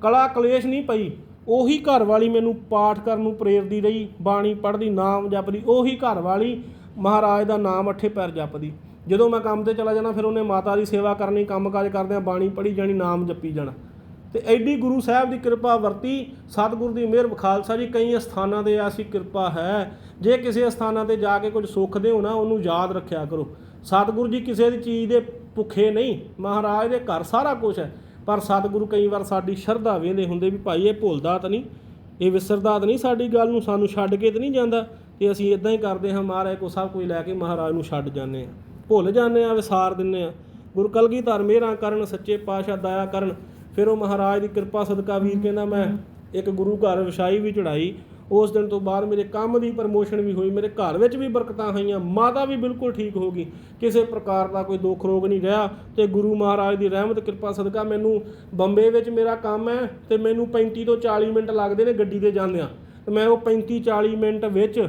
ਕਲਾ ਕਲੇਸ਼ ਨਹੀਂ ਪਈ। ਉਹੀ ਘਰ ਵਾਲੀ ਮੈਨੂੰ ਪਾਠ ਕਰਨ ਨੂੰ ਪ੍ਰੇਰਦੀ ਰਹੀ, ਬਾਣੀ ਪੜ੍ਹਦੀ, ਨਾਮ ਜਪਦੀ, ਉਹੀ ਘਰ ਵਾਲੀ ਮਹਾਰਾਜ ਦਾ ਨਾਮ ਅੱਠੇ ਪੈਰ ਜਪਦੀ। ਜਦੋਂ ਮੈਂ ਕੰਮ ਤੇ ਚਲਾ ਜਾਣਾ ਫਿਰ ਉਹਨੇ ਮਾਤਾ ਦੀ ਸੇਵਾ ਕਰਨੀ, ਕੰਮਕਾਜ ਕਰਦਿਆਂ ਬਾਣੀ ਪੜ੍ਹੀ ਜਾਣੀ, ਨਾਮ ਜਪੀ ਜਾਣਾ। ਤੇ ਐਡੀ ਗੁਰੂ ਸਾਹਿਬ ਦੀ ਕਿਰਪਾ ਵਰਤੀ, ਸਤਿਗੁਰੂ ਦੀ ਮਿਹਰ, ਖਾਲਸਾ ਜੀ, ਕਈ ਸਥਾਨਾਂ ਤੇ ਐਸੀ ਕਿਰਪਾ ਹੈ। ਜੇ ਕਿਸੇ ਸਥਾਨਾਂ ਤੇ ਜਾ ਕੇ ਕੁਝ ਸੁੱਖਦੇ ਹੋ ਨਾ, ਉਹਨੂੰ ਯਾਦ ਰੱਖਿਆ ਕਰੋ। ਸਤਿਗੁਰੂ ਜੀ, ਕਿਸੇ ਦੀ ਚੀਜ਼ ਦੇ ਭੁੱਖੇ ਨਹੀਂ, ਮਹਾਰਾਜ ਦੇ ਘਰ ਸਾਰਾ ਕੁਝ ਹੈ। ਪਰ ਸਤਿਗੁਰੂ ਕਈ ਵਾਰ ਸਾਡੀ ਸ਼ਰਧਾ ਵੇਂਦੇ ਹੁੰਦੇ ਵੀ ਭਾਈ ਇਹ ਭੁੱਲਦਾ ਤਾਂ ਨਹੀਂ, ਇਹ ਵਿਸਰਦਾ ਤਾਂ ਨਹੀਂ ਸਾਡੀ ਗੱਲ ਨੂੰ, ਸਾਨੂੰ ਛੱਡ ਕੇ ਤਾਂ ਨਹੀਂ ਜਾਂਦਾ ਤੇ ਅਸੀਂ ਇਦਾਂ ਹੀ ਕਰਦੇ ਹਾਂ, ਮਹਾਰਾਜ ਕੋ ਸਭ ਕੁਝ ਲੈ ਕੇ ਮਹਾਰਾਜ ਨੂੰ ਛੱਡ ਜਾਂਦੇ ਹਾਂ। ਭੁੱਲ ਜਾਂਦੇ ਆ ਵਿਸਾਰ ਦਿੰਦੇ ਆ ਗੁਰੂ ਕਲਗੀਧਰ ਮੇਰਾ ਕਰਨ, ਸੱਚੇ ਪਾਤਸ਼ਾਹ ਦਇਆ ਕਰਨ। ਫਿਰ ਉਹ ਮਹਾਰਾਜ ਦੀ ਕਿਰਪਾ ਸਦਕਾ ਵੀਰ ਕਹਿੰਦਾ, ਮੈਂ ਇੱਕ ਗੁਰੂ ਘਰ ਵਿਛਾਈ ਵੀ ਚੜਾਈ ਉਸ ਦਿਨ ਤੋਂ ਬਾਅਦ ਮੇਰੇ ਕੰਮ ਦੀ ਪ੍ਰਮੋਸ਼ਨ ਵੀ ਹੋਈ, ਮੇਰੇ ਘਰ ਵਿੱਚ ਵੀ ਬਰਕਤਾਂ ਹੋਈਆਂ, ਮਾਤਾ ਵੀ ਬਿਲਕੁਲ ਠੀਕ ਹੋ ਗਈ। ਕਿਸੇ ਪ੍ਰਕਾਰ ਦਾ ਕੋਈ ਦੁੱਖ ਰੋਗ ਨਹੀਂ ਰਿਹਾ ਤੇ ਗੁਰੂ ਮਹਾਰਾਜ ਦੀ ਰਹਿਮਤ, ਕਿਰਪਾ, ਸਦਕਾ ਮੈਨੂੰ ਬੰਬੇ ਵਿੱਚ ਮੇਰਾ ਕੰਮ ਹੈ ਤੇ ਮੈਨੂੰ 35 ਤੋਂ 40 ਮਿੰਟ ਲੱਗਦੇ ਨੇ ਗੱਡੀ ਤੇ ਜਾਂਦਿਆਂ। ਤੇ ਮੈਂ ਉਹ 35 40 ਮਿੰਟ ਵਿੱਚ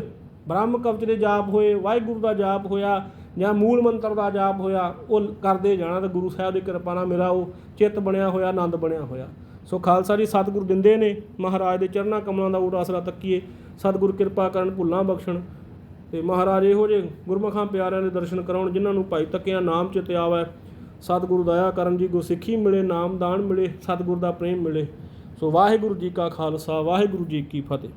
ਬ੍ਰਹਮ ਕਵਚ ਦੇ ਜਾਪ ਹੋਏ, ਵਾਹਿਗੁਰੂ ਦਾ ਜਾਪ ਹੋਇਆ ਜਾਂ ਮੂਲ ਮੰਤਰ ਦਾ ਜਾਪ ਹੋਇਆ, ਉਹ ਕਰਦੇ ਜਾਣਾ ਤੇ ਗੁਰੂ ਸਾਹਿਬ ਦੀ ਕਿਰਪਾ ਨਾਲ ਮੇਰਾ ਉਹ ਚਿੱਤ ਬਣਿਆ ਹੋਇਆ, ਆਨੰਦ ਬਣਿਆ ਹੋਇਆ। ਸੋ ਖਾਲਸਾ ਜੀ ਸਤਿਗੁਰ ਦਿੰਦੇ ਨੇ, ਮਹਾਰਾਜ ਦੇ ਚਰਨਾਂ ਕਮਲਾਂ ਦਾ ਊਟ ਆਸਰਾ ਤੱਕੀਏ। ਸਤਿਗੁਰ ਕਿਰਪਾ ਕਰਨ ਭੁੱਲਾਂ ਬਖਸ਼ਣ। ਤੇ ਮਹਾਰਾਜ ਇਹੋ ਜਿਹੇ ਗੁਰਮਖਾਂ ਪਿਆਰਿਆਂ ਦੇ ਦਰਸ਼ਨ ਕਰਾਉਣ, ਜਿਨ੍ਹਾਂ ਨੂੰ ਭਾਈ ਤੱਕਿਆਂ ਨਾਮ ਚਿਤ ਆਵੇ। ਸਤਿਗੁਰੂ ਦਇਆ ਕਰਨ ਜੀ ਗੁਰਸਿੱਖੀ ਮਿਲੇ, ਨਾਮ ਦਾਨ ਮਿਲੇ, ਸਤਿਗੁਰ ਦਾ ਪ੍ਰੇਮ ਮਿਲੇ। ਸੋ ਵਾਹਿਗੁਰੂ ਜੀ ਕਾ ਖਾਲਸਾ, ਵਾਹਿਗੁਰੂ ਜੀ ਕੀ ਫਤਿਹ।